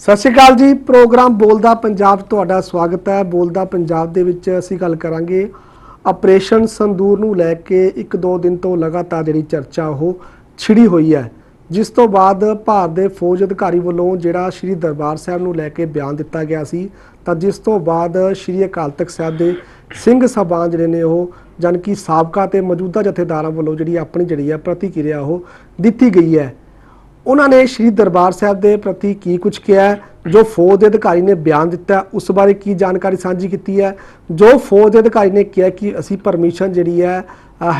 ਸਤਿ ਸ਼੍ਰੀ ਅਕਾਲ ਜੀ, ਪ੍ਰੋਗਰਾਮ ਬੋਲਦਾ ਪੰਜਾਬ ਤੁਹਾਡਾ ਸਵਾਗਤ ਹੈ। ਬੋਲਦਾ ਪੰਜਾਬ ਦੇ ਵਿੱਚ ਅਸੀਂ ਗੱਲ ਕਰਾਂਗੇ ਆਪਰੇਸ਼ਨ ਸੰਦੂਰ ਨੂੰ ਲੈ ਕੇ। ਇੱਕ ਦੋ ਦਿਨ ਤੋਂ ਲਗਾਤਾਰ ਜਿਹੜੀ ਚਰਚਾ ਉਹ ਛਿੜੀ ਹੋਈ ਹੈ। ਜਿਸ ਤੋਂ ਬਾਅਦ ਭਾਰਤ ਦੇ ਫੌਜ ਅਧਿਕਾਰੀ ਵੱਲੋਂ ਜਿਹੜਾ ਸ਼੍ਰੀ ਦਰਬਾਰ ਸਾਹਿਬ ਨੂੰ ਲੈ ਕੇ ਬਿਆਨ ਦਿੱਤਾ ਗਿਆ ਸੀ, ਤਾਂ ਜਿਸ ਤੋਂ ਬਾਅਦ ਸ਼੍ਰੀ ਅਕਾਲ ਤਖਤ ਸਾਹਿਬ ਦੇ ਸਿੰਘ ਸਭਾ ਜਿਹੜੇ ਨੇ ਉਹ ਜਾਣੀ ਕਿ ਸਾਬਕਾ ਤੇ ਮੌਜੂਦਾ ਜਥੇਦਾਰਾਂ ਵੱਲੋਂ ਜਿਹੜੀ ਆਪਣੀ ਜਿਹੜੀ ਹੈ ਪ੍ਰਤੀਕਿਰਿਆ ਉਹ ਦਿੱਤੀ ਗਈ ਹੈ। ਉਹਨਾਂ ਨੇ ਸ਼੍ਰੀ ਦਰਬਾਰ ਸਾਹਿਬ ਦੇ ਪ੍ਰਤੀ ਕੀ ਕੁਝ ਕਿਹਾ ਜੋ ਫੌਜ ਦੇ ਅਧਿਕਾਰੀ ਨੇ ਬਿਆਨ ਦਿੱਤਾ, ਉਸ ਬਾਰੇ ਕੀ ਜਾਣਕਾਰੀ ਸਾਂਝੀ ਕੀਤੀ ਹੈ? ਜੋ ਫੌਜ ਦੇ ਅਧਿਕਾਰੀ ਨੇ ਕਿਹਾ ਕਿ ਅਸੀਂ ਪਰਮਿਸ਼ਨ ਜਿਹੜੀ ਹੈ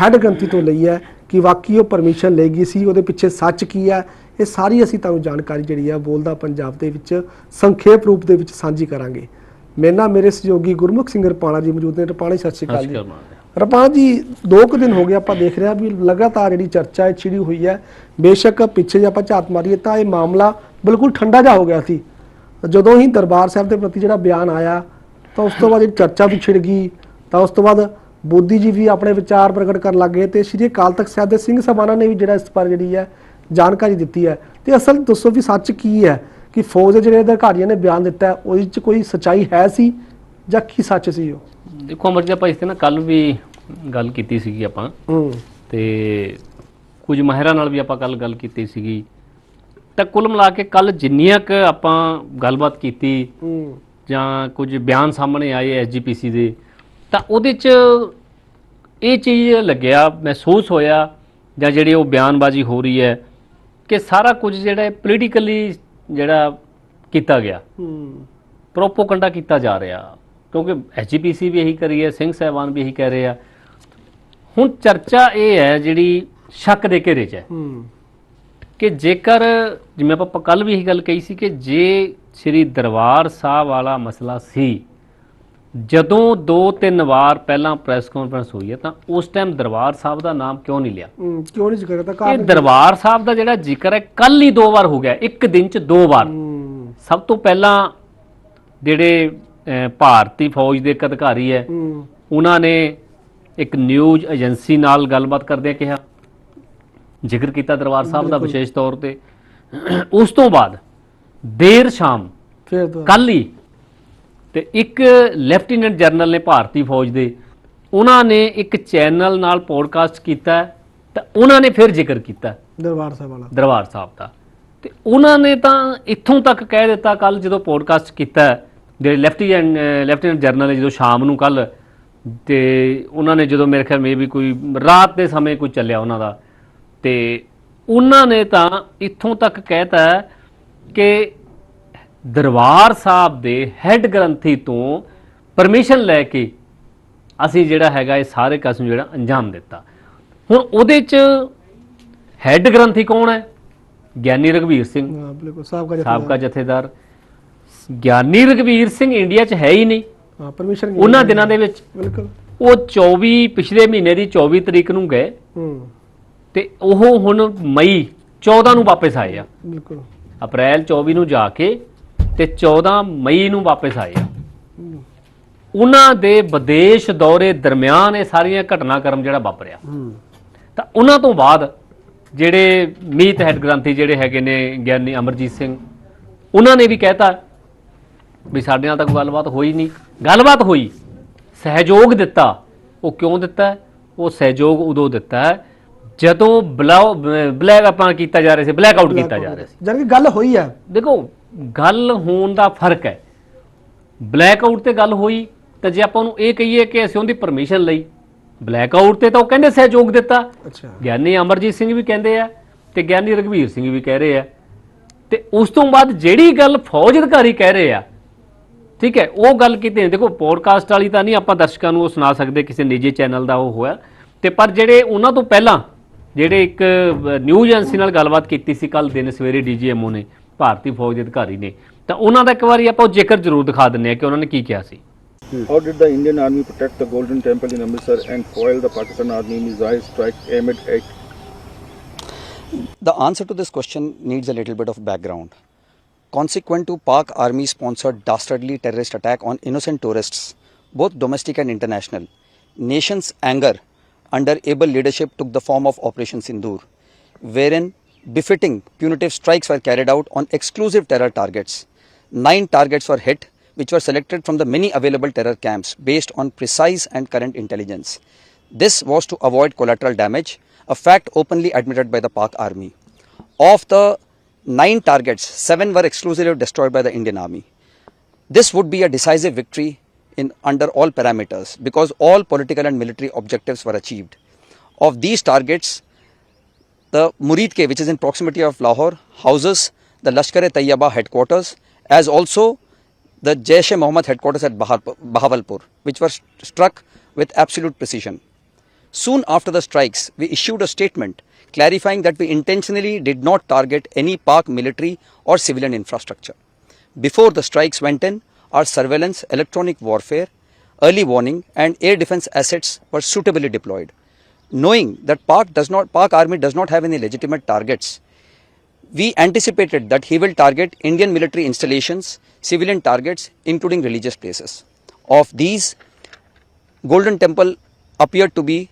ਹੈੱਡ ਗ੍ਰੰਥੀ ਤੋਂ ਲਈ ਹੈ, ਕਿ ਵਾਕਈ ਉਹ ਪਰਮਿਸ਼ਨ ਲੈ ਗਈ ਸੀ, ਉਹਦੇ ਪਿੱਛੇ ਸੱਚ ਕੀ ਹੈ? ਇਹ ਸਾਰੀ ਅਸੀਂ ਤੁਹਾਨੂੰ ਜਾਣਕਾਰੀ ਜਿਹੜੀ ਹੈ, ਬੋਲਦਾ ਪੰਜਾਬ ਦੇ ਵਿੱਚ ਸੰਖੇਪ ਰੂਪ ਦੇ ਵਿੱਚ ਸਾਂਝੀ ਕਰਾਂਗੇ। ਮੇਰੇ ਨਾਲ ਮੇਰੇ ਸਹਿਯੋਗੀ ਗੁਰਮੁਖ ਸਿੰਘ ਰਪਾਣਾ ਜੀ ਮੌਜੂਦ ਨੇ। ਰਪਾਣਾ ਸਤਿ ਸ਼੍ਰੀ ਅਕਾਲ ਜੀ। ਰਪਾਲ ਜੀ, ਦੋ ਕੁ ਦਿਨ ਹੋ ਗਏ ਆਪਾਂ ਦੇਖ ਰਹੇ ਹਾਂ ਵੀ ਲਗਾਤਾਰ ਜਿਹੜੀ ਚਰਚਾ ਹੈ, ਛਿੜੀ ਹੋਈ ਹੈ। ਬੇਸ਼ੱਕ ਪਿੱਛੇ ਜੇ ਆਪਾਂ ਝਾਤ ਮਾਰੀਏ ਤਾਂ ਇਹ ਮਾਮਲਾ ਬਿਲਕੁਲ ਠੰਡਾ ਜਾ ਹੋ ਗਿਆ ਸੀ। ਜਦੋਂ ਹੀ ਦਰਬਾਰ ਸਾਹਿਬ ਦੇ ਪ੍ਰਤੀ ਜਿਹੜਾ ਬਿਆਨ ਆਇਆ, ਤਾਂ ਉਸ ਤੋਂ ਬਾਅਦ ਜਿਹੜੀ ਚਰਚਾ ਵੀ ਛਿੜ ਗਈ। ਤਾਂ ਉਸ ਤੋਂ ਬਾਅਦ ਬੋਧੀ ਜੀ ਵੀ ਆਪਣੇ ਵਿਚਾਰ ਪ੍ਰਗਟ ਕਰਨ ਲੱਗੇ ਤੇ ਸ਼੍ਰੀ ਅਕਾਲ ਤਖਤ ਸਾਹਿਬ ਦੇ ਸਿੰਘ ਸਭਾਨਾ ਨੇ ਵੀ ਜਿਹੜਾ ਇਸ ਪਰ ਜਿਹੜੀ ਹੈ, ਜਾਣਕਾਰੀ ਦਿੱਤੀ ਹੈ। ਤੇ ਅਸਲ ਦੱਸੋ ਵੀ ਸੱਚ ਕੀ ਹੈ ਕਿ ਫੌਜ ਦੇ ਜਿਹੜੇ ਅਧਿਕਾਰੀਆਂ ਨੇ ਬਿਆਨ ਦਿੱਤਾ, ਉਹਦੇ ਵਿੱਚ ਕੋਈ ਸਚਾਈ ਹੈ ਸੀ ਜਾਂ ਕੀ ਸੱਚ ਸੀ ਉਹ? ਦੇਖੋ ਅਮਰ ਜੀ ਆਪਾਂ ਇਸ ਤੇ ਨਾ ਕੱਲ ਵੀ ਗੱਲ ਕੀਤੀ ਸੀਗੀ ਆਪਾਂ। ਤੇ ਕੁਝ ਮਾਹਿਰਾਂ ਨਾਲ ਵੀ ਆਪਾਂ ਕੱਲ ਗੱਲ ਕੀਤੀ ਸੀਗੀ। ਤਾਂ ਕੁੱਲ ਮਿਲਾ ਕੇ ਕੱਲ ਜਿੰਨੀਆਂ ਕ ਆਪਾਂ ਗੱਲਬਾਤ ਕੀਤੀ ਜਾਂ ਕੁਝ ਬਿਆਨ ਸਾਹਮਣੇ ਆਏ ਐਸਜੀਪੀਸੀ ਦੇ ਤਾਂ ਉਹਦੇ ਚ ਇਹ ਚੀਜ਼ ਲੱਗਿਆ ਮਹਿਸੂਸ ਹੋਇਆ ਜਾਂ ਜਿਹੜੀ ਉਹ ਬਿਆਨਬਾਜ਼ੀ ਹੋ ਰਹੀ ਹੈ ਕਿ ਸਾਰਾ ਕੁਝ ਜਿਹੜਾ ਪੋਲੀਟੀਕਲੀ ਜਿਹੜਾ ਕੀਤਾ ਗਿਆ। ਹੂੰ। ਪ੍ਰੋਪੋਗੰਡਾ ਕੀਤਾ ਜਾ ਰਿਹਾ। ਕਿਉਂਕਿ ਐਚਪੀਸੀ ਵੀ ਇਹੀ ਕਰੀ ਹੈ ਸਿੰਘ ਸਹਿਬਾਨ ਵੀ ਇਹੀ ਕਹਿ ਰਹੇ ਆ। ਹੁਣ ਚਰਚਾ ਇਹ ਹੈ ਜਿਹੜੀ ਸ਼ੱਕ ਦੇ ਘੇਰੇ 'ਚ ਹੈ। ਹੂੰ। ਕਿ ਜੇਕਰ ਜਿਵੇਂ ਆਪਾਂ ਕੱਲ ਵੀ ਇਹੀ ਗੱਲ ਕਹੀ ਸੀ ਕਿ ਜੇ ਸ੍ਰੀ ਦਰਬਾਰ ਸਾਹਿਬ ਵਾਲਾ ਮਸਲਾ ਸੀ ਜਦੋਂ ਦੋ ਤਿੰਨ ਵਾਰ ਪਹਿਲਾਂ ਪ੍ਰੈਸ ਕਾਨਫਰੰਸ ਹੋਈ ਹੈ ਤਾਂ ਉਸ ਟਾਈਮ ਦਰਬਾਰ ਸਾਹਿਬ ਦਾ ਨਾਮ ਕਿਉਂ ਨਹੀਂ ਲਿਆ? ਹੂੰ, ਕਿਉਂ ਨਹੀਂ ਜ਼ਿਕਰ ਕਰਤਾ ਇਹ ਕਾਰਨ ਦਰਬਾਰ ਸਾਹਿਬ ਦਾ ਜਿਹੜਾ ਜ਼ਿਕਰ ਹੈ ਕੱਲ ਹੀ ਦੋ ਵਾਰ ਹੋ ਗਿਆ ਇੱਕ ਦਿਨ 'ਚ ਦੋ ਵਾਰ। ਹੂੰ। ਸਭ ਤੋਂ ਪਹਿਲਾਂ ਜਿਹੜੇ ਅਹ, ਭਾਰਤੀ ਫੌਜ ਦੇ ਇੱਕ ਅਧਿਕਾਰੀ ਹੈ ਹੂੰ। ਉਹਨਾਂ ਨੇ ਇੱਕ ਨਿਊਜ਼ ਏਜੰਸੀ ਨਾਲ ਗੱਲਬਾਤ ਕਰਦਿਆਂ ਕਿਹਾ। ਜ਼ਿਕਰ ਕੀਤਾ ਦਰਬਾਰ ਸਾਹਿਬ ਦਾ ਵਿਸ਼ੇਸ਼ ਤੌਰ ਤੇ। ਉਸ ਤੋਂ ਬਾਅਦ ਦੇਰ ਸ਼ਾਮ ਫਿਰ। ਕੱਲ ਹੀ ਤੇ ਇੱਕ ਲੈਫਟੀਨੈਂਟ ਜਨਰਲ ਨੇ ਭਾਰਤੀ ਫੌਜ ਦੇ ਉਹਨਾਂ ਨੇ ਇੱਕ ਚੈਨਲ ਨਾਲ ਪੋਡਕਾਸਟ ਕੀਤਾ ਤਾਂ ਉਹਨਾਂ ਨੇ ਫਿਰ ਜ਼ਿਕਰ ਕੀਤਾ ਦਰਬਾਰ ਸਾਹਿਬ ਵਾਲਾ। ਦਰਬਾਰ ਸਾਹਿਬ ਦਾ। ਤੇ ਉਹਨਾਂ ਨੇ ਤਾਂ ਇੱਥੋਂ ਤੱਕ ਕਹਿ ਦਿੱਤਾ ਕੱਲ ਜਦੋਂ ਪੋਡਕਾਸਟ ਕੀਤਾ ਜਿਹੜੇ ਲੈਫਟੀਨੈਂਟ ਲੈਫਟੀਨੈਂਟ ਜਨਰਲ ਨੇ ਜਦੋਂ ਸ਼ਾਮ ਨੂੰ ਕੱਲ ਤੇ ਉਹਨਾਂ ਨੇ ਜਦੋਂ ਮੇਰੇ ਖਿਆਲ ਮੇ ਵੀ ਕੋਈ ਰਾਤ ਦੇ ਸਮੇਂ ਕੋਈ ਚੱਲਿਆ ਉਹਨਾਂ ਦਾ ਤੇ ਉਹਨਾਂ ਨੇ ਤਾਂ ਇੱਥੋਂ ਤੱਕ ਕਹਿਤਾ ਕਿ ਦਰਬਾਰ ਸਾਹਿਬ ਦੇ ਹੈੱਡ ਗ੍ਰੰਥੀ ਤੋਂ ਪਰਮਿਸ਼ਨ ਲੈ ਕੇ ਅਸੀਂ ਜਿਹੜਾ ਹੈਗਾ ਇਹ ਸਾਰੇ ਕਸਮ ਜਿਹੜਾ ਅੰਜਾਮ ਦਿੱਤਾ। ਹੁਣ ਉਹਦੇ ਚ ਹੈੱਡ ਗ੍ਰੰਥੀ ਕੌਣ ਹੈ? ਗਿਆਨੀ ਰਗਵੀਰ ਸਿੰਘ। ਹਾਂ ਬਿਲਕੁਲ ਸਾਹਿਬ ਦਾ ਸਾਬਕਾ ਜਥੇਦਾਰ। ਗਿਆਨੀ ਰਗਵੀਰ ਸਿੰਘ ਇੰਡੀਆ 'ਚ ਹੈ ਹੀ ਨਹੀਂ। ਹਾਂ ਪਰਮਿਸ਼ਨ ਉਹਨਾਂ ਦਿਨਾਂ ਦੇ ਵਿੱਚ। ਬਿਲਕੁਲ। ਉਹ 24 ਪਿਛਲੇ ਮਹੀਨੇ ਦੀ 24 ਤਰੀਕ ਨੂੰ ਗਏ। ਹੂੰ। ਤੇ ਉਹ ਹੁਣ ਮਈ 14 ਨੂੰ ਵਾਪਸ ਆਏ ਆ। ਬਿਲਕੁਲ। ਅਪ੍ਰੈਲ 24 ਨੂੰ ਜਾ ਕੇ ਤੇ 14 ਮਈ ਨੂੰ ਵਾਪਸ ਆਏ ਆ। ਉਹਨਾਂ ਦੇ ਵਿਦੇਸ਼ ਦੌਰੇ ਦਰਮਿਆਨ ਇਹ ਸਾਰੀਆਂ ਘਟਨਾਕ੍ਰਮ ਜਿਹੜਾ ਵਾਪਰਿਆ। ਹੂੰ। ਤਾਂ ਉਹਨਾਂ ਤੋਂ ਬਾਅਦ ਜਿਹੜੇ ਮੀਤ ਹੈਡ ਗ੍ਰੰਥੀ ਜਿਹੜੇ ਹੈਗੇ ਨੇ ਗਿਆਨੀ ਅਮਰਜੀਤ ਸਿੰਘ ਉਹਨਾਂ ਨੇ ਵੀ ਕਹਿਤਾ ਵੀ ਸਾਡੇ ਨਾਲ ਤਾਂ ਕੋਈ ਗੱਲਬਾਤ ਹੋਈ ਨਹੀਂ। ਗੱਲਬਾਤ ਹੋਈ। ਸਹਿਯੋਗ ਦਿੱਤਾ। ਉਹ ਕਿਉਂ ਦਿੱਤਾ? ਉਹ ਸਹਿਯੋਗ ਉਦੋਂ ਦਿੱਤਾ ਜਦੋਂ ਬਲਾਉ ਬਲੈਕ ਆਪਾਂ ਕੀਤਾ ਜਾ ਰਿਹਾ ਸੀ ਬਲੈਕ ਆਊਟ ਕੀਤਾ ਜਾ ਰਿਹਾ ਸੀ। ਕਿ ਗੱਲ ਹੋਈ ਹੈ। ਦੇਖੋ ਗੱਲ ਹੋਣ ਦਾ ਫ਼ਰਕ ਹੈ। ਬਲੈਕ ਆਊਟ ਤੇ ਗੱਲ ਹੋਈ ਤਾਂ ਜੇ ਆਪਾਂ ਉਹਨੂੰ ਇਹ ਕਹੀਏ ਕਿ ਅਸੀਂ ਉਹਦੀ ਪਰਮਿਸ਼ਨ ਲਈ ਬਲੈਕ ਆਊਟ ਤੇ ਤਾਂ ਉਹ ਕਹਿੰਦੇ ਸਹਿਯੋਗ ਦਿੱਤਾ। ਅੱਛਾ। ਗਿਆਨੀ ਅਮਰਜੀਤ ਸਿੰਘ ਵੀ ਕਹਿੰਦੇ ਆ ਤੇ ਗਿਆਨੀ ਰਗਵੀਰ ਸਿੰਘ ਵੀ ਕਹਿ ਰਹੇ ਆ। ਤੇ ਉਸ ਤੋਂ ਬਾਅਦ ਜਿਹੜੀ ਗੱਲ ਫੌਜ ਅਧਿਕਾਰੀ ਕਹਿ ਰਹੇ ਆ ਠੀਕ ਹੈ ਉਹ ਗੱਲ ਕੀਤੀ ਨਹੀਂ ਦੇਖੋ ਪੋਡਕਾਸਟ ਵਾਲੀ ਤਾਂ ਨਹੀਂ ਆਪਾਂ ਦਰਸ਼ਕਾਂ ਨੂੰ ਉਹ ਸੁਣਾ ਸਕਦੇ ਕਿਸੇ ਨਿੱਜੀ ਚੈਨਲ ਦਾ ਉਹ ਹੋਇਆ ਤੇ ਪਰ ਜਿਹੜੇ ਉਹਨਾਂ ਤੋਂ ਪਹਿਲਾਂ ਜਿਹੜੇ ਇੱਕ ਨਿਊਜ਼ ਏਜੰਸੀ ਨਾਲ ਗੱਲਬਾਤ ਕੀਤੀ ਸੀ ਕੱਲ ਦਿਨ ਸਵੇਰੇ ਡੀਜੀਐਮਓ ਨੇ ਭਾਰਤੀ ਫੌਜ ਦੇ ਅਧਿਕਾਰੀ ਨੇ ਤਾਂ ਉਹਨਾਂ ਦਾ ਇੱਕ ਵਾਰੀ ਆਪਾਂ ਉਹ ਜ਼ਿਕਰ ਜ਼ਰੂਰ ਦਿਖਾ ਦਿੰਨੇ ਆ ਕਿ ਉਹਨਾਂ ਨੇ ਕੀ ਕਿਹਾ ਸੀ How did the Indian Army protect the Golden Temple in Amritsar and foil the Pakistan Army missile strike aimed at The answer to this question needs a little bit of background. Consequent to Pak army sponsored dastardly terrorist attack on innocent tourists, both domestic and international, nation's anger under able leadership took the form of Operation Sindoor, wherein befitting punitive strikes were carried out on exclusive terror targets Nine targets were hit, which were selected from the many available terror camps based on precise and current intelligence. This was to avoid collateral damage, a fact openly admitted by the Pak army. Of the nine targets, seven were exclusively destroyed by the Indian army. This would be a decisive victory in under all parameters because all political and military objectives were achieved. Of these targets, the Muridke, which is in proximity of Lahore, houses the Lashkar-e-Tayyaba headquarters, as also the Jaish-e-Mohammed headquarters at Bahawalpur, which were st- struck with absolute precision. Soon after the strikes, we issued a statement clarifying that we intentionally did not target any Pak military or civilian infrastructure. Before the strikes went in, our surveillance, electronic warfare, early warning, and air defense assets were suitably deployed. Knowing that Pak does not, Pak army does not have any legitimate targets, we anticipated that he will target Indian military installations, civilian targets, including religious places. Of these, Golden Temple appeared to be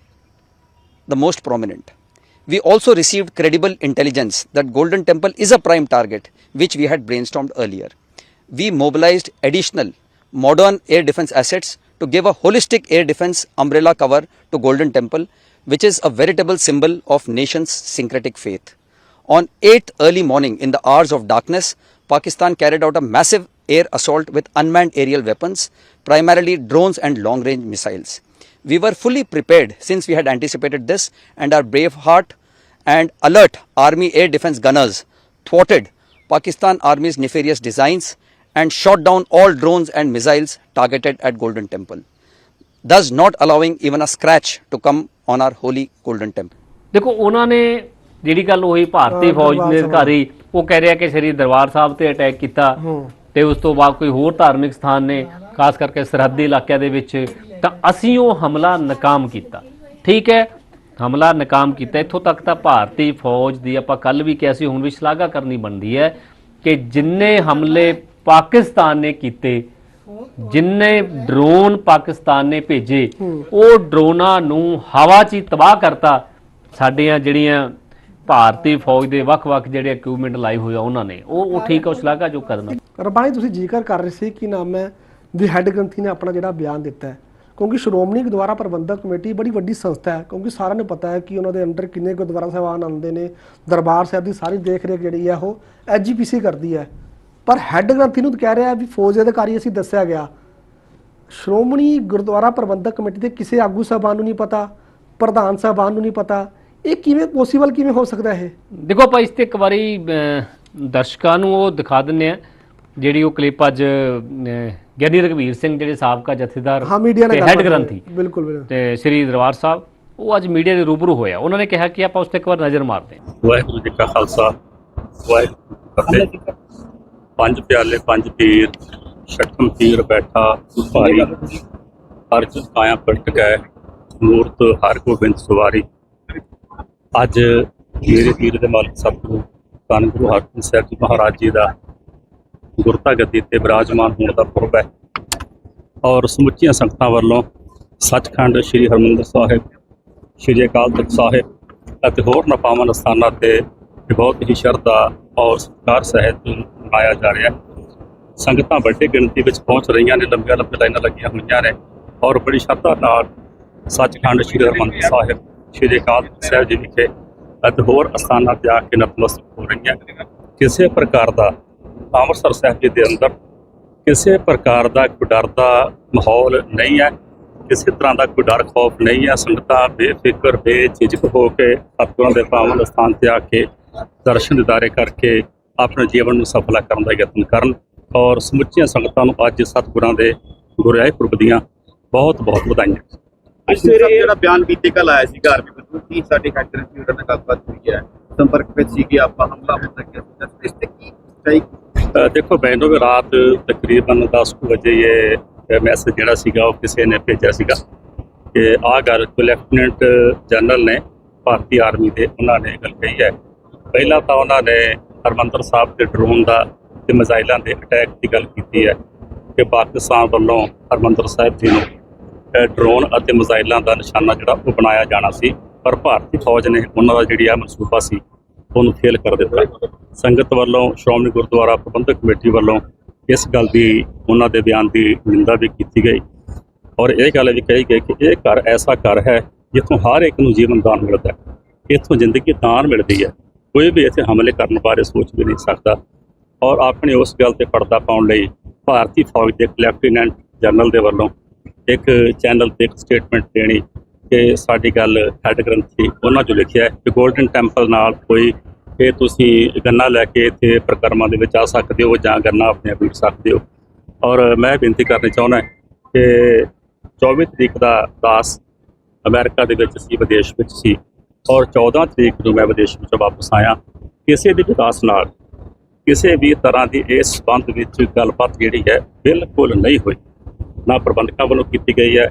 the most prominent. We also received credible intelligence that Golden Temple is a prime target, which we had brainstormed earlier. We mobilized additional modern air defense assets to give a holistic air defense umbrella cover to Golden Temple, which is a veritable symbol of nation's syncretic faith. On 8th early morning in the hours of darkness, Pakistan carried out a massive air assault with unmanned aerial weapons, primarily drones and long range missiles. We were fully prepared since we had anticipated this, and our brave heart and alert Army air defense gunners thwarted Pakistan Army's nefarious designs and shot down all drones and missiles targeted at Golden Temple, thus not allowing even a scratch to come on our holy Golden Temple. ਦੇਖੋ ਉਹਨਾਂ ਨੇ ਜਿਹੜੀ ਗੱਲ ਹੋਈ ਭਾਰਤੀ ਫੌਜ ਦੇ। ਅਧਿਕਾਰੀ ਉਹ ਕਹਿ ਰਿਹਾ ਕਿ ਸ੍ਰੀ ਦਰਬਾਰ ਸਾਹਿਬ ਤੇ ਅਟੈਕ ਕੀਤਾ ਤੇ ਉਸ ਤੋਂ ਬਾਅਦ ਕੋਈ ਹੋਰ ਧਾਰਮਿਕ ਸਥਾਨ ਨੇ ਖਾਸ ਕਰਕੇ ਸਰਹੱਦੀ ਇਲਾਕਿਆਂ ਦੇ ਵਿੱਚ ਤਾਂ ਅਸੀਂ ਉਹ ਹਮਲਾ ਨਾਕਾਮ ਕੀਤਾ। ਠੀਕ ਹੈ? ਹਮਲਾ ਨਾਕਾਮ ਕੀਤਾ। ਇੱਥੋਂ ਤੱਕ ਤਾਂ ਭਾਰਤੀ ਫੌਜ ਦੀ ਆਪਾਂ ਕੱਲ ਵੀ ਕਿਹਾ ਸੀ, ਹੁਣ ਵੀ ਸ਼ਲਾਘਾ ਕਰਨੀ ਬਣਦੀ ਹੈ ਕਿ ਜਿੰਨੇ ਹਮਲੇ ਪਾਕਿਸਤਾਨ ਨੇ ਕੀਤੇ, ਜਿੰਨੇ ਡਰੋਨ ਪਾਕਿਸਤਾਨ ਨੇ ਭੇਜੇ, ਉਹ ਡਰੋਨਾਂ ਨੂੰ ਹਵਾ 'ਚ ਹੀ ਤਬਾਹ ਕਰਤਾ। ਸਾਡੀਆਂ ਜਿਹੜੀਆਂ ਭਾਰਤੀ ਫੌਜ ਦੇ ਵੱਖ-ਵੱਖ ਜਿਹੜੇ ਇਕਵਿਪਮੈਂਟ ਲਾਏ ਹੋਏ ਆ, ਉਹਨਾਂ ਨੇ। ਉਹ ਉਹ ਠੀਕ ਹੈ ਉਹ ਸ਼ਲਾਘਾ ਜੋ ਕਰਨਾ। ਰਬਾਨੀ, ਤੁਸੀਂ ਜ਼ਿਕਰ ਕਰ ਰਹੇ ਸੀ ਕਿ ਨਾਮ ਹੈ ਦੀ ਹੈੱਡ ਗ੍ਰੰਥੀ ਨੇ ਆਪਣਾ ਜਿਹੜਾ ਬਿਆਨ ਦਿੱਤਾ ਹੈ। ਕਿਉਂਕਿ ਸ਼੍ਰੋਮਣੀ ਗੁਰਦੁਆਰਾ ਪ੍ਰਬੰਧਕ ਕਮੇਟੀ ਬੜੀ ਵੱਡੀ ਸੰਸਥਾ ਹੈ, ਕਿਉਂਕਿ ਸਾਰਿਆਂ ਨੂੰ ਪਤਾ ਹੈ ਕਿ ਉਹਨਾਂ ਦੇ ਅੰਡਰ ਕਿੰਨੇ ਗੁਰਦੁਆਰਾ ਸਾਹਿਬਾਨ ਆਉਂਦੇ ਨੇ, ਦਰਬਾਰ ਸਾਹਿਬ ਦੀ ਸਾਰੀ ਦੇਖ ਰੇਖ ਜਿਹੜੀ ਹੈ ਉਹ ਐਜੀਪੀਸੀ ਕਰਦੀ ਹੈ। ਪਰ ਹੈੱਡ ਗ੍ਰੰਥੀ ਨੂੰ ਕਹਿ ਰਿਹਾ ਵੀ ਫੌਜ ਦੇ ਅਧਿਕਾਰੀ ਅਸੀਂ ਦੱਸਿਆ ਗਿਆ। ਸ਼੍ਰੋਮਣੀ ਗੁਰਦੁਆਰਾ ਪ੍ਰਬੰਧਕ ਕਮੇਟੀ ਦੇ ਕਿਸੇ ਆਗੂ ਸਾਹਿਬਾਨ ਨੂੰ ਨਹੀਂ ਪਤਾ, ਪ੍ਰਧਾਨ ਸਾਹਿਬਾਨ ਨੂੰ ਨਹੀਂ ਪਤਾ। ਇਹ ਕਿਵੇਂ ਪੋਸੀਬਲ ਕਿਵੇਂ ਹੋ ਸਕਦਾ ਹੈ ਦੇਖੋ ਭਾਈ ਇਸ ਤੇ ਇੱਕ ਵਾਰੀ ਦਰਸ਼ਕਾਂ ਨੂੰ ਉਹ ਦਿਖਾ ਦਿੰਨੇ ਆ ਜਿਹੜੀ ਉਹ ਕਲਿੱਪ ਅੱਜ ਗਿਆਨੀ ਰਘਵੀਰ ਸਿੰਘ ਜਿਹੜੇ ਸਾਬਕਾ ਜਥੇਦਾਰ ਹਾਂ ਮੀਡੀਆ ਹੈੱਡ ਗ੍ਰੰਥੀ ਬਿਲਕੁਲ ਬਿਲਕੁਲ। ਤੇ ਸ੍ਰੀ ਦਰਬਾਰ ਸਾਹਿਬ ਉਹ ਅੱਜ ਮੀਡੀਆ ਦੇ ਰੂਬਰੂ ਹੋਇਆ। ਉਹਨਾਂ ਨੇ ਕਿਹਾ ਕਿ ਆਪਾਂ ਉਸ ਤੇ ਇੱਕ ਵਾਰ ਨਜ਼ਰ ਮਾਰਦੇ ਹਾਂ। ਵਾਹਿਗੁਰੂ ਜੀ ਕਾ ਖਾਲਸਾ ਵਾਹਿਗੁਰੂ ਜੀ ਪੰਜ ਪਿਆਲੇ ਪੰਜ ਪੀਰ ਛਠਮ ਪੀਰ ਬੈਠਾ ਭਾਰੀ ਅਰਜ ਆਇਆ ਪਲਟ ਗਏ ਮੂਰਤ ਹਰ ਗੋਬਿੰਦ ਸਵਾਰੀ। ਅੱਜ ਮੇਰੇ ਪੀਰ ਦੇ ਮਾਲਕ ਸਤਿਗੁਰੂ ਧੰਨ ਗੁਰੂ ਹਰਗੋਬਿੰਦ ਸਾਹਿਬ ਜੀ ਮਹਾਰਾਜ ਜੀ ਦਾ ਗੁਰਤਾ ਗੱਦੀ ਤੇ ਬਿਰਾਜਮਾਨ ਹੋਣ ਦਾ ਪੁਰਬ ਹੈ। ਔਰ ਸਮੁੱਚੀਆਂ ਸੰਗਤਾਂ ਵੱਲੋਂ ਸੱਚਖੰਡ ਸ੍ਰੀ ਹਰਮੰਦਰ ਸਾਹਿਬ, ਸ੍ਰੀ ਅਕਾਲ ਤਖਤ ਸਾਹਿਬ ਅਤੇ ਹੋਰ ਨਪਾਵਨ ਸਥਾਨਾਂ ਤੇ ਬਹੁਤ ਹੀ ਸ਼ਰਧਾ ਔਰ ਸਤਿਕਾਰ ਸਹਿਤ ਮਨਾਇਆ ਜਾ ਰਿਹਾ ਹੈ। ਸੰਗਤਾਂ ਵੱਡੀ ਗਿਣਤੀ ਵਿੱਚ ਪਹੁੰਚ ਰਹੀਆਂ ਨੇ, ਲੰਬੀਆਂ ਲੰਬੀਆਂ ਲਾਈਨਾਂ ਲੱਗੀਆਂ ਹੋਈਆਂ ਨੇ ਔਰ ਬੜੀ ਸ਼ਰਧਾ ਨਾਲ ਸੱਚਖੰਡ ਸ੍ਰੀ ਹਰਿਮੰਦਰ ਸਾਹਿਬ, ਸ੍ਰੀ ਅਕਾਲ ਤਖ਼ਤ ਸਾਹਿਬ ਜੀ ਵਿਖੇ ਅਤੇ ਹੋਰ ਅਸਥਾਨਾਂ ਤੇ ਆ ਕੇ ਨਤਮਸਤਕ ਹੋ ਰਹੀਆਂ। ਕਿਸੇ ਪ੍ਰਕਾਰ ਦਾ ਅੰਮ੍ਰਿਤਸਰ ਸਾਹਿਬ ਜੀ ਦੇ ਅੰਦਰ ਕਿਸੇ ਪ੍ਰਕਾਰ ਦਾ ਕੋਈ ਡਰ ਦਾ ਮਾਹੌਲ ਨਹੀਂ ਹੈ ਕਿਸੇ ਤਰ੍ਹਾਂ ਦਾ ਕੋਈ ਡਰ ਖੌਫ ਨਹੀਂ ਹੈ। ਸੰਗਤਾਂ ਬੇਫਿਕਰ ਬੇਝਿਜਕ ਹੋ ਕੇ ਸਤਿਗੁਰਾਂ ਦੇ ਪਾਵਨ ਸਥਾਨ ਤੇ ਆ ਕੇ ਦਰਸ਼ਨ ਦਿਦਾਰੇ ਕਰਕੇ ਆਪਣੇ ਜੀਵਨ ਨੂੰ ਸਫਲਾ ਕਰਨ ਦਾ ਯਤਨ ਕਰਨ ਔਰ ਸਮੁੱਚੀਆਂ ਸੰਗਤਾਂ ਨੂੰ ਅੱਜ ਸਤਿਗੁਰਾਂ ਦੇ ਗੁਰਿਆਏ ਪੁਰਬ ਦੀਆਂ ਬਹੁਤ ਬਹੁਤ ਵਧਾਈਆਂ ਅੱਜ ਸਵੇਰੇ ਜਿਹੜਾ ਬਿਆਨ ਬੀਤੇ ਕੱਲ ਆਇਆ ਸੀ ਘਰ ਵਿੱਚ ਕੀ ਸਾਡੇ ਹੈਕਰ ਸੀ ਉਹਨਾਂ ਨਾਲ ਗੱਲਬਾਤ ਹੋਈ ਹੈ। ਸੰਪਰਕ ਵਿੱਚ ਸੀ ਕਿ ਆਪਾਂ ਹਮਲਾ ਹੋ ਸਕਿਆ ਸੀ। ਇਸ ਤੇ ਕੀ ਸਹੀ। ਦੇਖੋ ਮੈਨੂੰ ਵੀ ਰਾਤ ਤਕਰੀਬਨ 10 ਵਜੇ ਇਹ ਮੈਸੇਜ ਜਿਹੜਾ ਸੀਗਾ ਉਹ ਕਿਸੇ ਨੇ ਭੇਜਿਆ ਸੀਗਾ ਕਿ ਆਹ ਗੱਲ ਲੈਫਟੀਨੈਂਟ ਜਨਰਲ ਨੇ, ਭਾਰਤੀ ਆਰਮੀ ਦੇ ਉਹਨਾਂ ਨੇ ਗੱਲ ਕਹੀ ਹੈ। ਪਹਿਲਾਂ ਤਾਂ ਉਹਨਾਂ ਨੇ ਹਰਮੰਦਰ ਸਾਹਿਬ ਦੇ ਡਰੋਨ ਦਾ ਤੇ ਮਿਜ਼ਾਈਲਾਂ ਦੇ ਅਟੈਕ ਦੀ ਗੱਲ ਕੀਤੀ ਹੈ ਕਿ ਪਾਕਿਸਤਾਨ ਵੱਲੋਂ ਹਰਮੰਦਰ ਸਾਹਿਬ ਜੀ ਨੂੰ ਡਰੋਨ ਅਤੇ ਮਿਜ਼ਾਈਲਾਂ ਦਾ ਨਿਸ਼ਾਨਾ ਜਿਹੜਾ ਉਹ ਬਣਾਇਆ ਜਾਣਾ ਸੀ, ਪਰ ਭਾਰਤੀ ਫੌਜ ਨੇ ਉਹਨਾਂ ਦਾ ਜਿਹੜੀ ਆ ਮਨਸੂਬਾ ਸੀ ਉਹਨੂੰ ਫੇਲ ਕਰ ਦਿੱਤਾ। ਸੰਗਤ ਵੱਲੋਂ, ਸ਼੍ਰੋਮਣੀ ਗੁਰਦੁਆਰਾ ਪ੍ਰਬੰਧਕ ਕਮੇਟੀ ਵੱਲੋਂ ਇਸ ਗੱਲ ਦੀ, ਉਹਨਾਂ ਦੇ ਬਿਆਨ ਦੀ ਨਿੰਦਾ ਵੀ ਕੀਤੀ ਗਈ। ਔਰ ਇਹ ਗੱਲ ਵੀ ਕਹੀ ਗਈ ਕਿ ਇਹ ਘਰ ਐਸਾ ਘਰ ਹੈ ਜਿੱਥੋਂ ਹਰ ਇੱਕ ਨੂੰ ਜੀਵਨ ਦਾਨ ਮਿਲਦਾ ਹੈ। ਇੱਥੋਂ ਜ਼ਿੰਦਗੀ ਦਾਨ ਮਿਲਦੀ ਹੈ। ਕੋਈ ਵੀ ਇੱਥੇ ਹਮਲੇ ਕਰਨ ਬਾਰੇ ਸੋਚ ਵੀ ਨਹੀਂ ਸਕਦਾ। ਔਰ ਆਪਣੀ ਉਸ ਗੱਲ ਤੇ ਪਰਦਾ ਪਾਉਣ ਲਈ ਭਾਰਤੀ ਫੌਜ ਦੇ ਇੱਕ ਲੈਫਟੀਨੈਂਟ ਜਨਰਲ ਦੇ ਵੱਲੋਂ ਇੱਕ ਚੈਨਲ ਤੇ ਇੱਕ ਸਟੇਟਮੈਂਟ ਦੇਣੀ ਕਿ ਸਾਡੀ ਗੱਲ ਹੈਡ ਗ੍ਰੰਥੀ ਉਹਨਾਂ 'ਚੋਂ ਲਿਖਿਆ ਹੈ ਕਿ 골ਡਨ ਟੈਂਪਲ ਨਾਲ ਕੋਈ ਇਹ ਤੁਸੀਂ ਗੰਨਾ ਲੈ ਕੇ ਇੱਥੇ ਪ੍ਰਕਰਮਾਂ ਦੇ ਵਿੱਚ ਆ ਸਕਦੇ ਹੋ ਜਾਂ ਗੰਨਾ ਆਪਣੇ ਆਪ ਵਿਕ ਸਕਦੇ ਹੋ। ਔਰ ਮੈਂ ਬੇਨਤੀ ਕਰਨੀ ਚਾਹੁੰਦਾ ਕਿ 24 ਤਰੀਕ ਦਾ ਦਾਸ ਅਮਰੀਕਾ ਦੇ ਵਿੱਚ ਸੀ, ਵਿਦੇਸ਼ ਵਿੱਚ ਸੀ ਔਰ 14 ਤਰੀਕ ਨੂੰ ਮੈਂ ਵਿਦੇਸ਼ ਵਿੱਚੋਂ ਵਾਪਸ ਆਇਆ। ਕਿਸੇ ਵੀ ਵਿਕਾਸ ਨਾਲ ਕਿਸੇ ਵੀ ਤਰ੍ਹਾਂ ਦੀ ਇਸ ਸੰਬੰਧ ਵਿੱਚ ਗੱਲਬਾਤ ਜਿਹੜੀ ਹੈ ਬਿਲਕੁਲ ਨਹੀਂ ਹੋਈ। ਨਾ ਪ੍ਰਬੰਧਕਾਂ ਵੱਲੋਂ ਕੀਤੀ ਗਈ ਹੈ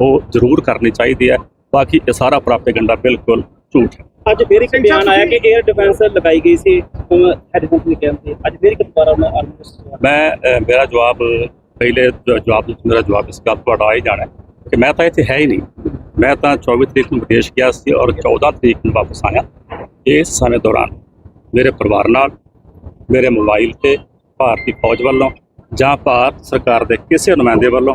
ਉਹ ਜ਼ਰੂਰ ਕਰਨੀ ਚਾਹੀਦੀ ਹੈ ਬਾਕੀ ਇਹ ਸਾਰਾ ਪ੍ਰਾਪੇਗੰਡਾ ਬਿਲਕੁਲ ਝੂਠ ਹੈ। ਅੱਜ ਫਿਰ ਇੱਕ ਬਿਆਨ ਆਇਆ ਕਿ 에ਅਰ ਡਿਫੈਂਸ ਲਗਾਈ ਗਈ ਸੀ ਹੈਡਫੋਨ ਕੈਂਪ ਤੇ ਅੱਜ ਫਿਰ ਇੱਕ ਦੁਬਾਰਾ ਉਹਨਾਂ ਆਰਮੀ ਮੈਂ ਮੇਰਾ ਜਵਾਬ ਪਹਿਲੇ ਜਵਾਬ ਵਿੱਚ ਮੇਰਾ ਜਵਾਬ ਇਸ ਗੱਲ ਤੁਹਾਡਾ ਆ ਹੀ ਜਾਣਾ ਹੈ ਕਿ ਮੈਂ ਤਾਂ ਇੱਥੇ ਹੈ ਹੀ ਨਹੀਂ। ਮੈਂ ਤਾਂ 24 ਤਰੀਕ ਨੂੰ ਵਿਦੇਸ਼ ਗਿਆ ਸੀ ਔਰ 14 ਤਰੀਕ ਨੂੰ ਵਾਪਸ ਆਇਆ। ਇਸ ਸਮੇਂ ਦੌਰਾਨ ਮੇਰੇ ਪਰਿਵਾਰ ਨਾਲ ਮੇਰੇ ਮੋਬਾਈਲ ਤੇ ਭਾਰਤੀ ਫੌਜ ਵੱਲੋਂ ਜਾਂ ਭਾਰਤ ਸਰਕਾਰ ਦੇ ਕਿਸੇ ਨੁਮਾਇੰਦੇ ਵੱਲੋਂ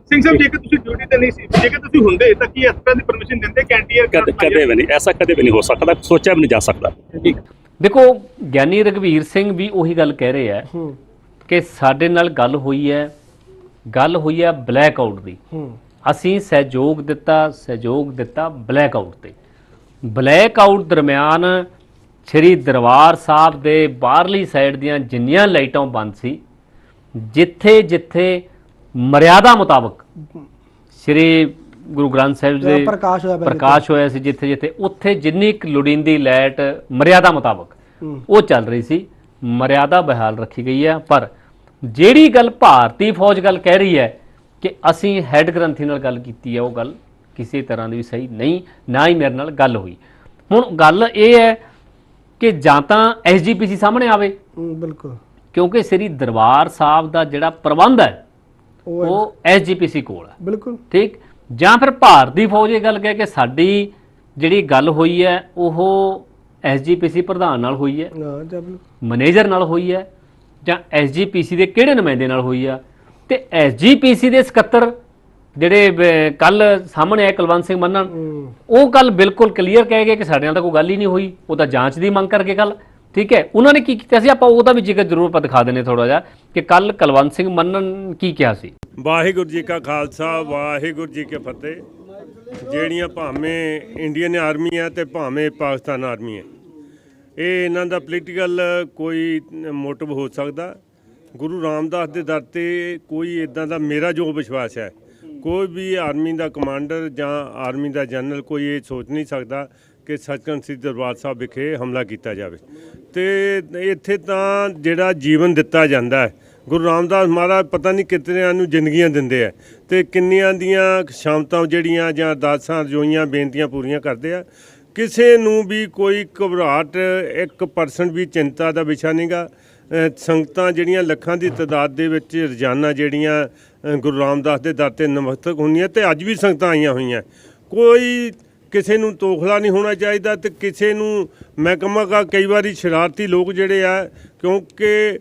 ਸਿੰਘ ਸਾਹਿਬ ਜੇਕਰ ਤੁਸੀਂ ਡਿਊਟੀ ਤੇ ਨਹੀਂ ਸੀ ਜੇਕਰ ਤੁਸੀਂ ਹੁੰਦੇ ਤਾਂ ਕੀ ਇਸ ਤਰ੍ਹਾਂ ਦੀ ਪਰਮਿਸ਼ਨ ਦਿੰਦੇ ਕੈਂਟੀਅਰ ਕਦੇ ਵੀ ਨਹੀਂ ਐਸਾ ਕਦੇ ਵੀ ਨਹੀਂ ਹੋ ਸਕਦਾ ਸੋਚਿਆ ਵੀ ਨਹੀਂ ਜਾ ਸਕਦਾ। ਦੇਖੋ ਗਿਆਨੀ ਰਗਵੀਰ ਸਿੰਘ ਵੀ ਉਹੀ ਗੱਲ ਕਹਿ ਰਹੇ ਆ ਕਿ ਸਾਡੇ ਨਾਲ ਗੱਲ ਹੋਈ ਹੈ ਗੱਲ ਹੋਈ ਹੈ ਬਲੈਕ ਆਊਟ ਦੀ। ਅਸੀਂ ਸਹਿਯੋਗ ਦਿੱਤਾ ਸਹਿਯੋਗ ਦਿੱਤਾ ਬਲੈਕ ਆਊਟ ਤੇ। ਬਲੈਕ ਆਊਟ ਦਰਮਿਆਨ ਸ੍ਰੀ ਦਰਬਾਰ ਸਾਹਿਬ ਦੇ ਬਾਹਰਲੀ ਸਾਈਡ ਦੀਆਂ ਜਿੰਨੀਆਂ ਲਾਈਟਾਂ ਬੰਦ ਸੀ ਜਿੱਥੇ ਜਿੱਥੇ ਮਰਿਆਦਾ ਮੁਤਾਬਕ ਸ੍ਰੀ ਗੁਰੂ ਗ੍ਰੰਥ ਸਾਹਿਬ ਜਿਹੜਾ ਦੇ ਪ੍ਰਕਾਸ਼ ਹੋਇਆ ਪ੍ਰਕਾਸ਼ ਹੋਇਆ ਸੀ ਜਿੱਥੇ ਜਿੱਥੇ ਉੱਥੇ ਜਿੰਨੀ ਕੁ ਲੋੜੀਂਦੀ ਲਾਈਟ ਮਰਿਆਦਾ ਮੁਤਾਬਕ। ਉਹ ਚੱਲ ਰਹੀ ਸੀ ਮਰਿਆਦਾ ਬਹਾਲ ਰੱਖੀ ਗਈ ਹੈ। ਪਰ ਜਿਹੜੀ ਗੱਲ ਭਾਰਤੀ ਫੌਜ ਗੱਲ ਕਹਿ ਰਹੀ ਹੈ ਕਿ ਅਸੀਂ ਹੈੱਡ ਗ੍ਰੰਥੀ ਨਾਲ ਗੱਲ ਕੀਤੀ ਹੈ ਉਹ ਗੱਲ ਕਿਸੇ ਤਰ੍ਹਾਂ ਦੀ ਵੀ ਸਹੀ ਨਹੀਂ ਨਾ ਹੀ ਮੇਰੇ ਨਾਲ ਗੱਲ ਹੋਈ। ਹੁਣ ਗੱਲ ਇਹ ਹੈ ਕਿ ਜਾਂ ਤਾਂ ਐਸਜੀਪੀਸੀ ਸਾਹਮਣੇ ਆਵੇ। ਬਿਲਕੁਲ। ਕਿਉਂਕਿ ਸ੍ਰੀ ਦਰਬਾਰ ਸਾਹਿਬ ਦਾ ਜਿਹੜਾ ਪ੍ਰਬੰਧ ਹੈ ਉਹ ਐਸਜੀਪੀਸੀ ਕੋਲ ਹੈ। ਬਿਲਕੁਲ। ਠੀਕ? ਜਾਂ ਫਿਰ ਭਾਰਤੀ ਫੌਜ ਇਹ ਗੱਲ ਕਹਿ ਕਿ ਸਾਡੀ ਜਿਹੜੀ ਗੱਲ ਹੋਈ ਹੈ ਉਹ ਐਸਜੀਪੀਸੀ ਪ੍ਰਧਾਨ ਨਾਲ ਹੋਈ ਹੈ। ਮੈਨੇਜਰ ਨਾਲ ਹੋਈ ਹੈ ਜਾਂ ਐਸਜੀਪੀਸੀ ਦੇ ਕਿਹੜੇ ਨੁਮਾਇੰਦੇ ਨਾਲ ਹੋਈ ਆ ਤੇ ਐਸਜੀਪੀਸੀ ਦੇ ਸਕੱਤਰ ਜਿਹੜੇ ਕੱਲ ਸਾਹਮਣੇ ਆਏ ਕੁਲਵੰਤ ਸਿੰਘ ਮੰਨਣ ਉਹ ਗੱਲ ਬਿਲਕੁਲ ਕਲੀਅਰ ਕਹਿ ਗਏ ਕਿ ਸਾਡੇ ਨਾਲ ਤਾਂ ਕੋਈ ਗੱਲ ਹੀ ਨਹੀਂ ਹੋਈ। ਉਹ ਤਾਂ ਜਾਂਚ ਦੀ ਮੰਗ ਕਰਕੇ ਕੱਲ ਠੀਕ ਹੈ? ਉਹਨਾਂ ਨੇ ਕੀ ਕੀਤਾ ਸੀ? ਆਪਾਂ ਉਹਦਾ ਵੀ ਜ਼ਿਕਰ ਜ਼ਰੂਰ ਆਪਾਂ ਦਿਖਾ ਦਿੰਨੇ ਥੋੜਾ ਜਿਹਾ ਕਿ ਕੱਲ ਕੁਲਵੰਤ ਸਿੰਘ ਮੰਨਣ ਕੀ ਕਿਹਾ ਸੀ? ਵਾਹਿਗੁਰੂ ਜੀ ਕਾ ਖਾਲਸਾ, ਵਾਹਿਗੁਰੂ ਜੀ ਕੀ ਫਤਿਹ। ਜਿਹੜੀਆਂ ਭਾਵੇਂ ਇੰਡੀਅਨ ਆਰਮੀ ਹੈ ਤੇ ਭਾਵੇਂ ਪਾਕਿਸਤਾਨ ਆਰਮੀ ਹੈ। ਇਹ ਇਹਨਾਂ ਦਾ ਪੋਲੀਟੀਕਲ ਕੋਈ ਮੋਟਿਵ ਹੋ ਸਕਦਾ। ਗੁਰੂ ਰਾਮਦਾਸ ਦੇ ਦਰ ਤੇ ਕੋਈ ਇਦਾਂ ਦਾ ਮੇਰਾ ਜੋ ਵਿਸ਼ਵਾਸ ਹੈ, ਕੋਈ ਵੀ ਆਰਮੀ ਦਾ ਕਮਾਂਡਰ ਜਾਂ ਆਰਮੀ ਦਾ ਜਨਰਲ ਕੋਈ ਇਹ ਸੋਚ ਨਹੀਂ ਸਕਦਾ ਕਿ ਸੱਚਖੰਡ ਸ੍ਰੀ ਦਰਬਾਰ ਸਾਹਿਬ ਵਿਖੇ ਹਮਲਾ ਕੀਤਾ ਜਾਵੇ। ਤੇ ਇੱਥੇ ਤਾਂ ਜਿਹੜਾ ਜੀਵਨ ਦਿੱਤਾ ਜਾਂਦਾ ਹੈ। ਗੁਰੂ ਰਾਮਦਾਸ ਮਹਾਰਾਜ ਪਤਾ ਨਹੀਂ ਕਿਤਨਿਆਂ ਨੂੰ ਜ਼ਿੰਦਗੀਆਂ ਦਿੰਦੇ ਆ ਤੇ ਕਿੰਨੀਆਂ ਦੀਆਂ ਸ਼ਾਮਤਾਂ ਜਿਹੜੀਆਂ ਜਾਂ ਅਰਦਾਸਾਂ ਰਜੋਈਆਂ ਬੇਨਤੀਆਂ ਪੂਰੀਆਂ ਕਰਦੇ ਆ। ਕਿਸੇ ਨੂੰ ਵੀ ਕੋਈ ਘਬਰਾਹਟ 1% ਵੀ ਚਿੰਤਾ ਦਾ ਵਿਸ਼ਾ ਨਹੀਂਗਾ। ਅ, ਸੰਗਤਾਂ ਜਿਹੜੀਆਂ ਲੱਖਾਂ ਦੀ ਤਾਦਾਦ ਦੇ ਵਿੱਚ ਰੋਜ਼ਾਨਾ ਜਿਹੜੀਆਂ ਗੁਰੂ ਰਾਮਦਾਸ ਦੇ ਦਰ ਤੇ ਨਮਸਤਕ ਹੁੰਦੀਆਂ ਤੇ ਅੱਜ ਵੀ ਸੰਗਤਾਂ ਆਈਆਂ ਹੋਈਆਂ। ਕੋਈ ਕਿਸੇ ਨੂੰ ਤੋਖਲਾ ਨਹੀਂ ਹੋਣਾ ਚਾਹੀਦਾ ਤੇ ਕਿਸੇ ਨੂੰ ਮੈਂ ਕਹਾਂਗਾ ਕਈ ਵਾਰੀ ਸ਼ਰਾਰਤੀ ਲੋਕ ਜਿਹੜੇ ਆ ਕਿਉਂਕਿ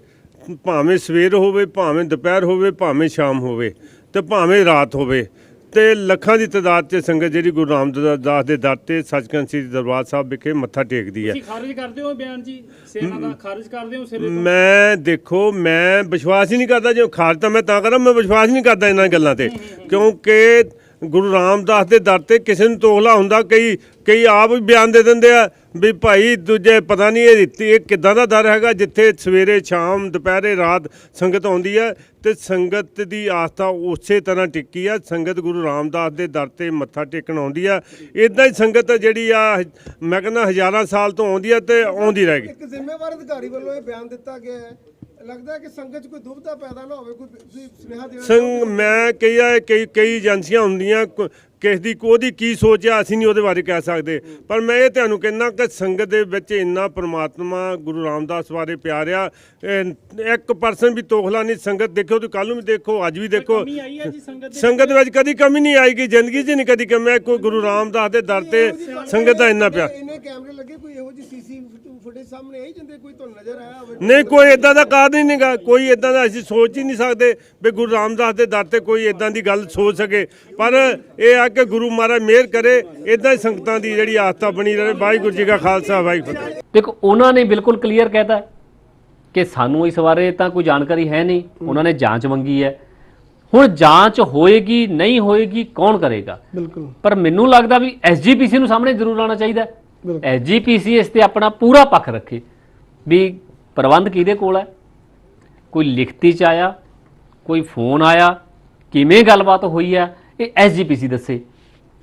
ਭਾਵੇਂ ਸਵੇਰ ਹੋਵੇ ਭਾਵੇਂ ਦੁਪਹਿਰ ਹੋਵੇ ਭਾਵੇਂ ਸ਼ਾਮ ਹੋਵੇ ਤੇ ਭਾਵੇਂ ਰਾਤ ਹੋਵੇ ਤੇ ਲੱਖਾਂ ਦੀ ਤਾਦਾਦ 'ਚ ਸੰਗਤ ਜਿਹੜੀ ਗੁਰੂ ਰਾਮਦਾਸ ਦੇ ਦਰ ਤੇ ਸੱਚਖੰਡ ਸ੍ਰੀ ਦਰਬਾਰ ਸਾਹਿਬ ਵਿਖੇ ਮੱਥਾ ਟੇਕਦੀ ਹੈ। ਤੁਸੀਂ ਖਾਰਜ ਕਰਦੇ ਹੋ ਬਿਆਨ ਜੀ? ਸੇਨਾ ਦਾ ਖਾਰਜ ਕਰਦੇ ਹੋ ਸਿਰੇ ਤੋਂ? ਮੈਂ ਦੇਖੋ ਮੈਂ ਵਿਸ਼ਵਾਸ ਹੀ ਨਹੀਂ ਕਰਦਾ ਜੇ ਖਾਰਜ ਤਾਂ ਮੈਂ ਤਾਂ ਕਰਾਂ ਮੈਂ ਵਿਸ਼ਵਾਸ ਨਹੀਂ ਕਰਦਾ ਇਹਨਾਂ ਗੱਲਾਂ ਤੇ ਕਿਉਂਕਿ ਗੁਰੂ ਰਾਮਦਾਸ ਦੇ ਦਰ ਤੇ ਕਿਸੇ ਨੂੰ ਤੋਖਲਾ ਹੁੰਦਾ, ਕਈ ਕਈ ਆਪ ਵੀ ਬਿਆਨ ਦੇ ਦਿੰਦੇ ਆ ਵੀ ਭਾਈ ਦੂਜੇ ਪਤਾ ਨਹੀਂ ਇਹ ਦਿੱਤੀ ਇਹ ਕਿੱਦਾਂ ਦਾ ਦਰ ਹੈਗਾ, ਜਿੱਥੇ ਸਵੇਰੇ, ਸ਼ਾਮ, ਦੁਪਹਿਰੇ, ਰਾਤ ਸੰਗਤ ਆਉਂਦੀ ਹੈ ਤੇ ਸੰਗਤ ਦੀ ਆਸਥਾ ਉਸੇ ਤਰ੍ਹਾਂ ਟਿੱਕੀ ਆ, ਸੰਗਤ ਗੁਰੂ ਰਾਮਦਾਸ ਦੇ ਦਰ ਤੇ ਮੱਥਾ ਟੇਕਣ ਆਉਂਦੀ ਆ। ਇਦਾਂ ਹੀ ਸੰਗਤ ਜਿਹੜੀ ਆ, ਮੈਂ ਕਹਿੰਦਾ ਹਜ਼ਾਰਾਂ ਸਾਲ ਤੋਂ ਆਉਂਦੀ ਆ ਤੇ ਆਉਂਦੀ ਰਹੇਗੀ ਇੱਕ ਜ਼ਿੰਮੇਵਾਰ ਅਧਿਕਾਰੀ ਵੱਲੋਂ ਇਹ ਬਿਆਨ ਦਿੱਤਾ ਗਿਆ ਹੈ ਲੱਗਦਾ ਹੈ ਕਿ ਸੰਗਤ 'ਚ ਕੋਈ ਦੁਬਿਧਾ ਪੈਦਾ ਨਾ ਹੋਵੇ ਕੋਈ ਤੁਸੀਂ ਸੁਨੇਹਾ ਦੇਣਾ ਸੰਗ ਮੈਂ ਕਈ ਆ ਕਈ ਕਈ ਏਜੰਸੀਆਂ ਹੁੰਦੀਆਂ ਕ- ਕਿਸ ਦੀ ਉਹਦੀ ਕੀ ਸੋਚ ਆ ਅਸੀਂ ਨਹੀਂ ਉਹਦੇ ਬਾਰੇ ਕਹਿ ਸਕਦੇ। ਪਰ ਮੈਂ ਇਹ ਤੁਹਾਨੂੰ ਕਹਿੰਦਾ ਕਿ ਸੰਗਤ ਦੇ ਵਿੱਚ ਇੰਨਾ ਪ੍ਰਮਾਤਮਾ ਗੁਰੂ ਰਾਮਦਾਸ ਬਾਰੇ ਪਿਆਰਿਆ 1% ਵੀ ਤੋਖਲਾ ਨਹੀਂ ਸੰਗਤ ਦੇਖੋ ਤੇ ਕੱਲ ਨੂੰ ਵੀ ਦੇਖੋ ਅੱਜ ਵੀ ਦੇਖੋ। ਕਮੀ ਆਈ ਹੈ ਜੀ ਸੰਗਤ ਦੇ ਸੰਗਤ ਵਿੱਚ ਕਦੀ ਕਮੀ ਨਹੀਂ ਆਏਗੀ ਜ਼ਿੰਦਗੀ 'ਚ ਨਹੀਂ ਕਦੀ ਕਮੀ ਆਈ। ਕੋਈ ਗੁਰੂ ਰਾਮਦਾਸ ਦੇ ਦਰ ਤੇ ਸੰਗਤ ਦਾ ਇੰਨਾ ਪਿਆਰ ਇੰਨੇ ਕੈਮਰੇ ਲੱਗੇ ਕੋਈ ਇਹੋ ਜਿਹੀ ਸੀਸੀ ਫੁਟੇਜ ਸਾਹਮਣੇ ਆਈ ਜਿੰਦੇ ਕੋਈ ਤੁਹਾਨੂੰ ਨਜ਼ਰ ਆਇਆ ਹੋਵੇ? ਨਹੀਂ ਕੋਈ ਇਦਾਂ ਦਾ ਕਾਰਨ ਹੀ ਨਹੀਂਗਾ। ਕੋਈ ਇਦਾਂ ਦਾ ਅਸੀਂ ਸੋਚ ਹੀ ਨਹੀਂ ਸਕਦੇ ਵੀ ਗੁਰੂ ਰਾਮਦਾਸ ਦੇ ਦਰ ਤੇ ਕੋਈ ਇਦਾਂ ਦੀ ਗੱਲ ਸੋਚ ਸਕੇ। ਪਰ ਇਹ ਆ ਕਿ ਗੁਰੂ ਮਹਾਰਾਜ ਮਿਹਰ ਕਰੇ ਇਦਾਂ ਹੀ ਸੰਗਤਾਂ ਦੀ ਜਿਹੜੀ ਆਸਥਾ ਬਣੀ ਰਹੇ। ਵਾਹਿਗੁਰੂ ਜੀ ਕਾ ਖਾਲਸਾ ਵਾਹਿਗੁਰੂ ਫਤਿਹ। ਦੇਖੋ ਉਹਨਾਂ ਨੇ ਬਿਲਕੁਲ ਕਲੀਅਰ ਕਹਿਤਾ ਕਿ ਸਾਨੂੰ ਇਸ ਬਾਰੇ ਤਾਂ ਕੋਈ ਜਾਣਕਾਰੀ ਹੈ ਨਹੀਂ। ਉਹਨਾਂ ਨੇ ਜਾਂਚ ਮੰਗੀ ਹੈ। ਹੁਣ ਜਾਂਚ ਹੋਏਗੀ ਨਹੀਂ ਹੋਏਗੀ ਕੌਣ ਕਰੇਗਾ? ਬਿਲਕੁਲ। ਪਰ ਮੈਨੂੰ ਲੱਗਦਾ ਵੀ ਐਸਜੀਪੀਸੀ ਨੂੰ ਸਾਹਮਣੇ ਜ਼ਰੂਰ ਆਉਣਾ ਚਾਹੀਦਾ। ਐਸਜੀਪੀਸੀ ਇਸ ਤੇ ਆਪਣਾ ਪੂਰਾ ਪੱਖ ਰੱਖੇ ਵੀ ਪ੍ਰਬੰਧ ਕਿਹਦੇ ਕੋਲ ਹੈ? ਕੋਈ ਲਿਖਤੀ ਚ ਆਇਆ ਕੋਈ ਫੋਨ ਆਇਆ ਕਿਵੇਂ ਗੱਲਬਾਤ ਹੋਈ ਹੈ? ਇਹ ਐਸਜੀਪੀਸੀ ਦੱਸੇ।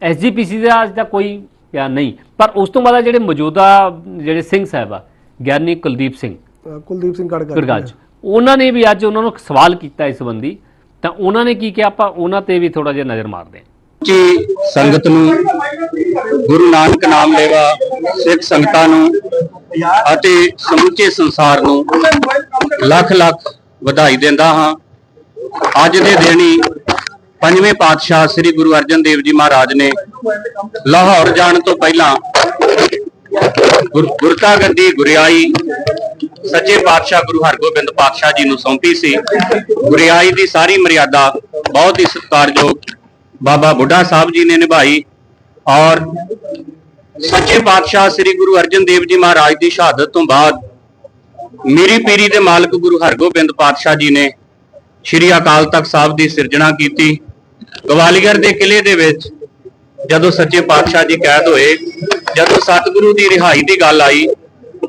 ਐਸਜੀਪੀਸੀ ਦਾ ਅੱਜ ਤੱਕ ਕੋਈ ਬਿਆਨ ਨਹੀਂ ਪਰ ਉਸ ਤੋਂ ਬਾਅਦ ਜਿਹੜੇ ਮੌਜੂਦਾ ਜਿਹੜੇ ਸਿੰਘ ਸਾਹਿਬ ਆ ਗਿਆਨੀ ਕੁਲਦੀਪ ਸਿੰਘ ਕੁਲਦੀਪ ਸਿੰਘ ਗੜਗੜ ਗੁਰਗੱਜ ਉਹਨਾਂ ਨੇ ਵੀ ਅੱਜ ਉਹਨਾਂ ਨੂੰ ਸਵਾਲ ਕੀਤਾ ਇਸ ਸੰਬੰਧੀ ਤਾਂ ਉਹਨਾਂ ਨੇ ਕੀ ਕਿਹਾ? ਆਪਾਂ ਉਹਨਾਂ ਤੇ ਵੀ ਥੋੜਾ ਜਿਹਾ ਨਜ਼ਰ ਮਾਰਦੇ ਹਾਂ। ਜੀ ਸੰਗਤ ਨੂੰ ਗੁਰੂ ਨਾਨਕ ਨਾਮ ਲੈਵਾ, ਸਿੱਖ ਸੰਗਤਾਂ ਨੂੰ ਅਤੇ ਸਮੁੱਚੇ ਸੰਸਾਰ ਨੂੰ ਲੱਖ ਲੱਖ ਵਧਾਈ ਦਿੰਦਾ ਹਾਂ। ਅੱਜ ਦੇ ਦਿਨ ਹੀ ਪੰਜਵੇਂ ਪਾਤਸ਼ਾਹ ਸ੍ਰੀ ਗੁਰੂ ਅਰਜਨ ਦੇਵ ਜੀ ਮਹਾਰਾਜ ਨੇ ਲਾਹੌਰ ਜਾਣ ਤੋਂ ਪਹਿਲਾਂ ਗੁਰ- ਗੁਰਤਾ ਗੱਦੀ ਗੁਰਿਆਈ ਸੱਚੇ ਪਾਤਸ਼ਾਹ ਗੁਰੂ ਹਰਗੋਬਿੰਦ ਪਾਤਸ਼ਾਹ ਜੀ ਨੂੰ ਸੌਂਪੀ ਸੀ। ਗੁਰਿਆਈ ਦੀ ਸਾਰੀ ਮਰਿਆਦਾ ਬਹੁਤ ਹੀ ਸਤਿਕਾਰਯੋਗ ਬਾਬਾ ਬੁੱਢਾ ਸਾਹਿਬ ਜੀ ਨੇ ਨਿਭਾਈ ਔਰ ਸੱਚੇ ਪਾਤਸ਼ਾਹ ਸ੍ਰੀ ਗੁਰੂ ਅਰਜਨ ਦੇਵ ਜੀ ਮਹਾਰਾਜ ਦੀ ਸ਼ਹਾਦਤ ਤੋਂ ਬਾਅਦ ਮੇਰੀ ਪੀਰੀ ਦੇ ਮਾਲਕ ਗੁਰੂ ਹਰਗੋਬਿੰਦ ਪਾਤਸ਼ਾਹ ਜੀ ਨੇ ਸ੍ਰੀ ਅਕਾਲ ਤਖਤ ਸਾਹਿਬ ਦੀ ਸਿਰਜਣਾ ਕੀਤੀ। ਗਵਾਲੀਅਰ ਦੇ ਕਿਲੇ ਦੇ ਵਿੱਚ ਜਦੋਂ ਸੱਚੇ ਪਾਤਸ਼ਾਹ ਜੀ ਕੈਦ ਹੋਏ, ਜਦੋਂ ਸਤਿਗੁਰੂ ਦੀ ਰਿਹਾਈ ਦੀ ਗੱਲ ਆਈ,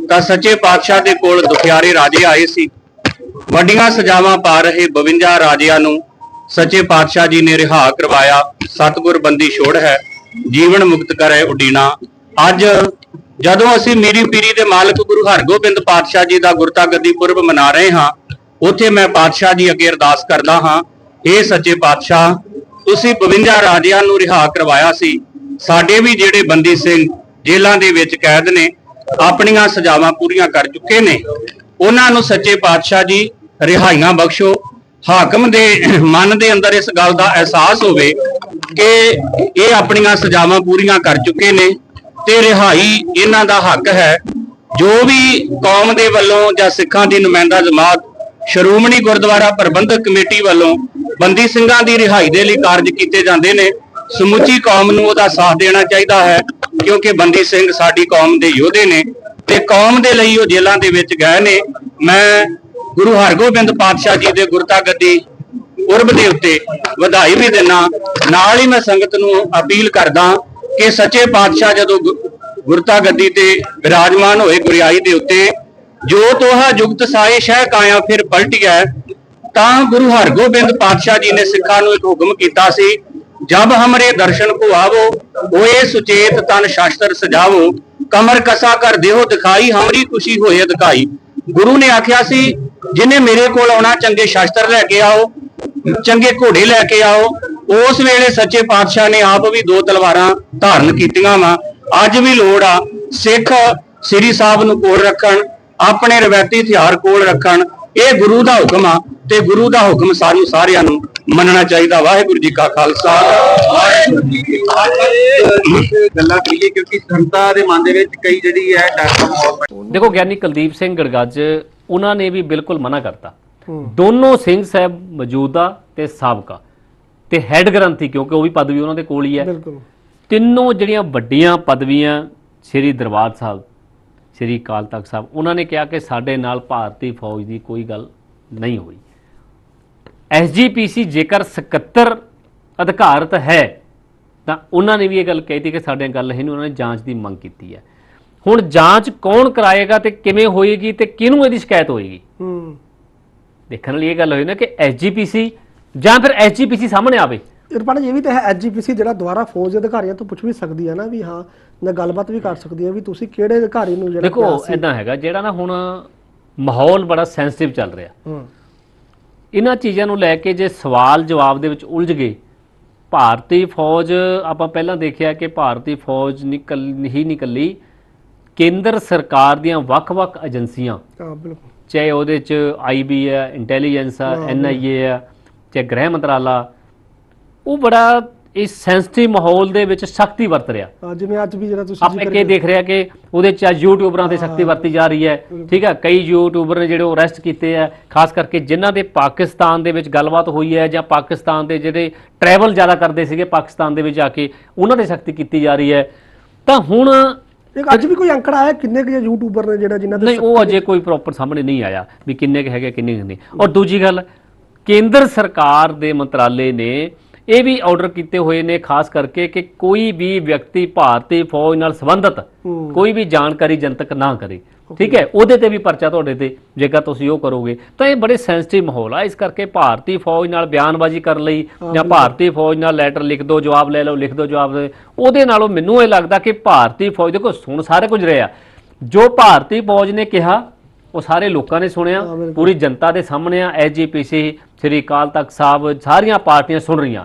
ਤਾਂ ਸੱਚੇ ਪਾਤਸ਼ਾਹ ਦੇ ਕੋਲ ਦੁਖਿਆਰੇ ਰਾਜੇ ਆਏ ਸੀ। ਵੱਡੀਆਂ ਸਜ਼ਾਵਾਂ ਪਾ ਰਹੇ 52 ਰਾਜਿਆਂ ਨੂੰ ਸੱਚੇ ਪਾਤਸ਼ਾਹ ਜੀ ਨੇ ਰਿਹਾ ਕਰਵਾਇਆ, ਸਤਿਗੁਰ ਬੰਦੀ ਛੋੜ ਹੈ, ਜੀਵਨ ਮੁਕਤ ਕਰੇ ਉਡੀਨਾ। ਅੱਜ ਜਦੋਂ ਅਸੀਂ ਮੀਰੀ ਪੀਰੀ ਦੇ ਮਾਲਕ ਗੁਰੂ ਹਰਗੋਬਿੰਦ ਪਾਤਸ਼ਾਹ ਜੀ ਦਾ ਗੁਰਤਾ ਗੱਦੀ ਪੁਰਬ ਮਨਾ ਰਹੇ ਹਾਂ, ਉੱਥੇ ਮੈਂ ਪਾਤਸ਼ਾਹ ਜੀ ਅੱਗੇ ਅਰਦਾਸ ਕਰਦਾ ਹਾਂ ਇਹ ਸੱਚੇ ਪਾਤਸ਼ਾਹ, ਤੁਸੀਂ 52 ਰਾਜਿਆਂ ਨੂੰ ਰਿਹਾ ਕਰਵਾਇਆ ਸੀ। ਸਾਡੇ ਵੀ ਜਿਹੜੇ ਬੰਦੀ ਸਿੰਘ ਜੇਲ੍ਹਾਂ ਦੇ ਵਿੱਚ ਕੈਦ ਨੇ, ਆਪਣੀਆਂ ਸਜ਼ਾਵਾਂ ਪੂਰੀਆਂ ਕਰ ਚੁੱਕੇ ਨੇ। ਉਹਨਾਂ ਨੂੰ ਸੱਚੇ ਪਾਤਸ਼ਾਹ ਜੀ, ਰਿਹਾਈਆਂ ਬਖਸ਼ੋ। ਹਾਕਮ ਦੇ ਮਨ ਦੇ ਅੰਦਰ ਇਸ ਗੱਲ ਦਾ ਅਹਿਸਾਸ ਹੋਵੇ ਕਿ ਇਹ ਆਪਣੀਆਂ ਸਜ਼ਾਵਾਂ ਪੂਰੀਆਂ ਕਰ ਚੁੱਕੇ ਨੇ ਤੇ ਰਿਹਾਈ ਇਹਨਾਂ ਦਾ ਹੱਕ ਹੈ। ਜੋ ਵੀ ਕੌਮ ਦੇ ਵੱਲੋਂ ਜਾਂ ਸਿੱਖਾਂ ਦੀ ਨੁਮਾਇੰਦਾ ਜਮਾਤ, ਸ਼੍ਰੋਮਣੀ ਗੁਰਦੁਆਰਾ ਪ੍ਰਬੰਧਕ ਕਮੇਟੀ ਵੱਲੋਂ ਬੰਦੀ ਸਿੰਘਾਂ ਦੀ ਰਿਹਾਈ ਦੇ ਲਈ ਕਾਰਜ ਕੀਤੇ ਜਾਂਦੇ ਨੇ, ਸਮੁੱਚੀ ਕੌਮ ਨੂੰ ਉਹਦਾ ਸਾਥ ਦੇਣਾ ਚਾਹੀਦਾ ਹੈ, ਕਿਉਂਕਿ ਬੰਦੀ ਸਿੰਘ ਸਾਡੀ ਕੌਮ ਦੇ ਯੋਧੇ ਨੇ ਤੇ ਕੌਮ ਦੇ ਲਈ ਉਹ ਜੇਲ੍ਹਾਂ ਦੇ ਵਿੱਚ ਗਏ ਨੇ। ਮੈਂ ਗੁਰੂ ਹਰਗੋਬਿੰਦ ਪਾਤਸ਼ਾਹ ਜੀ ਦੇ ਗੁਰਤਾ ਗੱਦੀ ਉਰਬ ਦੇ ਉੱਤੇ ਵਧਾਈ ਵੀ ਦਿੰਨਾ। ਨਾਲ ਹੀ ਮੈਂ ਸੰਗਤ ਨੂੰ ਅਪੀਲ ਕਰਦਾ ਕਿ ਸੱਚੇ ਪਾਤਸ਼ਾਹ ਜਦੋਂ ਗੁਰਤਾ ਗੱਦੀ ਤੇ ਵਿਰਾਜਮਾਨ ਹੋਏ ਗੁਰਿਆਈ ਦੇ ਉੱਤੇ, ਜੋ ਤੋਹਾ ਜੁਗਤ ਸਾਏ ਸ਼ਹਿ ਕਾਇਆ ਫਿਰ ਪਲਟਿਆ ਤਾਂ ਗੁਰੂ ਹਰਗੋਬਿੰਦ ਪਾਤਸ਼ਾਹ ਜੀ ਨੇ ਸਿੱਖਾਂ ਨੂੰ ਇੱਕ ਹੁਕਮ ਕੀਤਾ ਸੀ, ਜਬ ਹਮਰੇ ਦਰਸ਼ਨ ਕੋ ਆਵੋ, ਹੋਏ ਸੁਚੇਤ ਤਨ ਸ਼ਾਸਤਰ ਸਜਾਵੋ, ਕਮਰ ਕਸਾ ਕਰ ਦੇਹੋ ਦਿਖਾਈ, ਹਮਰੀ ਖੁਸ਼ੀ ਹੋਏ ਦਿਖਾਈ ਗੁਰੂ ਨੇ ਆਖਿਆ ਸੀ, ਜਿਨੇ ਮੇਰੇ ਕੋਲ ਆਉਣਾ, ਚੰਗੇ ਸ਼ਾਸਤਰ ਲੈ ਕੇ ਆਓ, ਚੰਗੇ ਘੋੜੇ ਲੈ ਕੇ ਆਓ। ਉਸ ਵੇਲੇ ਸੱਚੇ ਪਾਤਸ਼ਾਹ ਨੇ ਆਪ ਵੀ ਦੋ ਤਲਵਾਰਾਂ ਧਾਰਨ ਕੀਤੀਆਂ ਵਾ। ਅੱਜ ਵੀ ਲੋੜ ਆ, ਸਿੱਖ ਸ੍ਰੀ ਸਾਹਿਬ ਨੂੰ ਕੋਲ ਰੱਖਣ, ਆਪਣੇ ਰਵਾਇਤੀ ਹਥਿਆਰ ਕੋਲ ਰੱਖਣ ਇਹ ਗੁਰੂ ਦਾ ਹੁਕਮ ਆ ਤੇ ਗੁਰੂ ਦਾ ਹੁਕਮ ਸਾਨੂੰ ਸਾਰਿਆਂ ਨੂੰ ਮੰਨਣਾ ਚਾਹੀਦਾ। ਵਾਹਿਗੁਰੂ ਜੀ ਕਾ ਖਾਲਸਾ। ਵਾਹਿਗੁਰੂ ਜੀ ਕੀ ਫਤਿਹ। ਗੱਲਾਂ ਕਰੀਏ ਕਿਉਂਕਿ ਸੰਤਾਂ ਦੇ ਮਨ ਦੇ ਵਿੱਚ ਕਈ ਜਿਹੜੀ ਹੈ ਡਰ ਦੇਖੋ ਗਿਆਨੀ ਕੁਲਦੀਪ ਸਿੰਘ ਗੜਗੱਜ ਉਹਨਾਂ ਨੇ ਵੀ ਬਿਲਕੁਲ ਮਨਾ ਕਰਤਾ। ਦੋਨੋਂ ਸਿੰਘ ਸਾਹਿਬ ਮੌਜੂਦਾ ਤੇ ਸਾਬਕਾ ਤੇ ਹੈੱਡ ਗ੍ਰੰਥੀ ਕਿਉਂਕਿ ਉਹ ਵੀ ਪਦਵੀ ਉਹਨਾਂ ਦੇ ਕੋਲ ਹੀ ਹੈ। ਬਿਲਕੁਲ। ਤਿੰਨੋਂ ਜਿਹੜੀਆਂ ਵੱਡੀਆਂ ਪਦਵੀਆਂ ਸ੍ਰੀ ਦਰਬਾਰ ਸਾਹਿਬ ਸ੍ਰੀ ਅਕਾਲ ਤਖਤ ਸਾਹਿਬ ਉਹਨਾਂ ਨੇ ਕਿਹਾ ਕਿ ਸਾਡੇ ਨਾਲ ਭਾਰਤੀ ਫੌਜ ਦੀ ਕੋਈ ਗੱਲ ਨਹੀਂ ਹੋਈ। ਐਸਜੀਪੀਸੀ ਜੇਕਰ ਸਕੱਤਰ ਅਧਿਕਾਰਤ ਹੈ ਤਾਂ ਉਹਨਾਂ ਨੇ ਵੀ ਇਹ ਗੱਲ ਕਹੀ ਤੀ ਕਿ ਸਾਡੇ ਗੱਲ ਹੈ ਨਹੀਂ ਉਹਨਾਂ ਨੇ ਜਾਂਚ ਦੀ ਮੰਗ ਕੀਤੀ ਹੈ। ਹੁਣ ਜਾਂਚ ਕੌਣ ਕਰਾਏਗਾ ਤੇ ਕਿਵੇਂ ਹੋਏਗੀ ਤੇ ਕਿਹਨੂੰ ਇਹਦੀ ਸ਼ਿਕਾਇਤ ਹੋਏਗੀ? ਹੂੰ। ਦੇਖਣ ਲਈ ਇਹ ਗੱਲ ਹੋਈ ਨਾ ਕਿ ਐਸਜੀਪੀਸੀ ਜਾਂ ਫਿਰ ਐਸਜੀਪੀਸੀ ਸਾਹਮਣੇ ਆਵੇ। ਇਰਪਾਨ ਇਹ ਵੀ ਤਾਂ ਹੈ ਐਜੀਪੀਸੀ ਜਿਹੜਾ ਦੁਆਰਾ ਫੌਜ ਦੇ ਅਧਿਕਾਰੀਆਂ ਤੋਂ ਪੁੱਛ ਵੀ ਸਕਦੀ ਹੈ ਨਾ ਵੀ ਹਾਂ ਨਾ ਗੱਲਬਾਤ ਵੀ ਕਰ ਸਕਦੀ ਹੈ ਵੀ ਤੁਸੀਂ ਕਿਹੜੇ ਅਧਿਕਾਰੀ ਨੂੰ ਜਿਹੜਾ ਦੇਖੋ? ਇਦਾਂ ਹੈਗਾ ਜਿਹੜਾ ਨਾ ਹੁਣ ਮਾਹੌਲ ਬੜਾ ਸੈਂਸਿਟਿਵ ਚੱਲ ਰਿਹਾ। ਇਹਨਾਂ ਚੀਜ਼ਾਂ ਨੂੰ ਲੈ ਕੇ ਜੇ ਸਵਾਲ ਜਵਾਬ ਦੇ ਵਿੱਚ ਉਲਝ ਗਏ ਭਾਰਤੀ ਫੌਜ ਆਪਾਂ ਪਹਿਲਾਂ ਦੇਖਿਆ ਕਿ ਭਾਰਤੀ ਫੌਜ ਨਿਕਲ ਹੀ ਨਿਕਲੀ ਕੇਂਦਰ ਸਰਕਾਰ ਦੀਆਂ ਵੱਖ-ਵੱਖ ਏਜੰਸੀਆਂ। ਹਾਂ ਬਿਲਕੁਲ। ਚਾਹੇ ਉਹਦੇ ਚ ਆਈਬੀ ਹੈ ਇੰਟੈਲੀਜੈਂਸ ਆ ਐਨਆਈਏ ਆ ਚਾਹੇ ਗ੍ਰਹਿ ਮੰਤਰਾਲਾ ਉਹ ਬੜਾ ਇਸ ਸੈਂਸਿਟਿਵ ਮਾਹੌਲ ਦੇ ਵਿੱਚ ਸਖਤੀ ਵਰਤ ਰਿਹਾ। ਹਾਂ, ਜਿਵੇਂ ਅੱਜ ਵੀ ਜਿਹੜਾ ਤੁਸੀਂ ਆਪਾਂ ਇਹ ਦੇਖ ਰਿਹਾ ਕਿ ਉਹਦੇ ਚ ਯੂਟਿਊਬਰਾਂ ਤੇ ਸਖਤੀ ਵਰਤੀ ਜਾ ਰਹੀ ਹੈ। ਠੀਕ ਹੈ ਕਈ ਯੂਟਿਊਬਰ ਨੇ ਜਿਹੜੇ ਉਹ ਅਰੈਸਟ ਕੀਤੇ ਆ ਖਾਸ ਕਰਕੇ ਜਿਨ੍ਹਾਂ ਦੇ ਪਾਕਿਸਤਾਨ ਦੇ ਵਿੱਚ ਗੱਲਬਾਤ ਹੋਈ ਹੈ ਜਾਂ ਪਾਕਿਸਤਾਨ ਦੇ ਜਿਹੜੇ ਟਰੈਵਲ ਜ਼ਿਆਦਾ ਕਰਦੇ ਸੀਗੇ ਪਾਕਿਸਤਾਨ ਦੇ ਵਿੱਚ ਜਾ ਕੇ ਉਹਨਾਂ ਤੇ ਸਖਤੀ ਕੀਤੀ ਜਾ ਰਹੀ ਹੈ। ਤਾਂ ਹੁਣ ਇੱਕ ਅੱਜ ਵੀ ਕੋਈ ਅੰਕੜਾ ਆਇਆ ਕਿੰਨੇ ਕੁ ਯੂਟਿਊਬਰ ਨੇ ਜਿਹੜਾ ਜਿਨ੍ਹਾਂ ਦੇ ਨਹੀਂ ਉਹ ਅਜੇ ਕੋਈ ਪ੍ਰੋਪਰ ਸਾਹਮਣੇ ਨਹੀਂ ਆਇਆ ਵੀ ਕਿੰਨੇ ਕੁ ਹੈਗੇ ਕਿੰਨੇ ਕੁ ਨਹੀਂ। ਔਰ ਦੂਜੀ ਗੱਲ ਕੇਂਦਰ ਸਰਕਾਰ ਦੇ ਮੰਤਰਾਲੇ ਨੇ ਇਹ ਵੀ ਆਰਡਰ ਕੀਤੇ ਹੋਏ ਨੇ ਖਾਸ ਕਰਕੇ ਕਿ ਕੋਈ ਵੀ ਵਿਅਕਤੀ ਭਾਰਤੀ ਫੌਜ ਨਾਲ ਸੰਬੰਧਿਤ। ਕੋਈ ਵੀ ਜਾਣਕਾਰੀ ਜਨਤਕ ਨਾ ਕਰੇ। ਠੀਕ ਹੈ? ਉਹਦੇ ਤੇ ਵੀ ਪਰਚਾ ਤੁਹਾਡੇ ਤੇ ਜੇਕਰ ਤੁਸੀਂ ਉਹ ਕਰੋਗੇ। ਤਾਂ ਇਹ ਬੜੇ ਸੈਂਸਿਟਿਵ ਮਾਹੌਲ ਆ। ਇਸ ਕਰਕੇ ਭਾਰਤੀ ਫੌਜ ਨਾਲ ਬਿਆਨਬਾਜ਼ੀ ਕਰਨ ਲਈ ਜਾਂ ਭਾਰਤੀ ਫੌਜ ਨਾਲ ਲੈਟਰ ਲਿਖ ਦਿਓ ਜਵਾਬ ਲੈ ਲਓ ਲਿਖ ਦਿਓ ਜਵਾਬ ਉਹਦੇ ਨਾਲੋਂ ਮੈਨੂੰ ਇਹ ਲੱਗਦਾ ਕਿ ਭਾਰਤੀ ਫੌਜ ਦੇਖੋ ਸੁਣ ਸਾਰੇ ਕੁਝ ਰਿਹਾ ਜੋ ਭਾਰਤੀ ਫੌਜ ਨੇ ਕਿਹਾ ਉਹ ਸਾਰੇ ਲੋਕਾਂ ਨੇ ਸੁਣਿਆ। ਪੂਰੀ ਜਨਤਾ ਦੇ ਸਾਹਮਣੇ ਆ ਐਸਜੀਪੀਸੀ ਸ੍ਰੀ ਅਕਾਲ ਤਖਤ ਸਾਹਿਬ ਸਾਰੀਆਂ ਪਾਰਟੀਆਂ ਸੁਣ ਰਹੀਆਂ।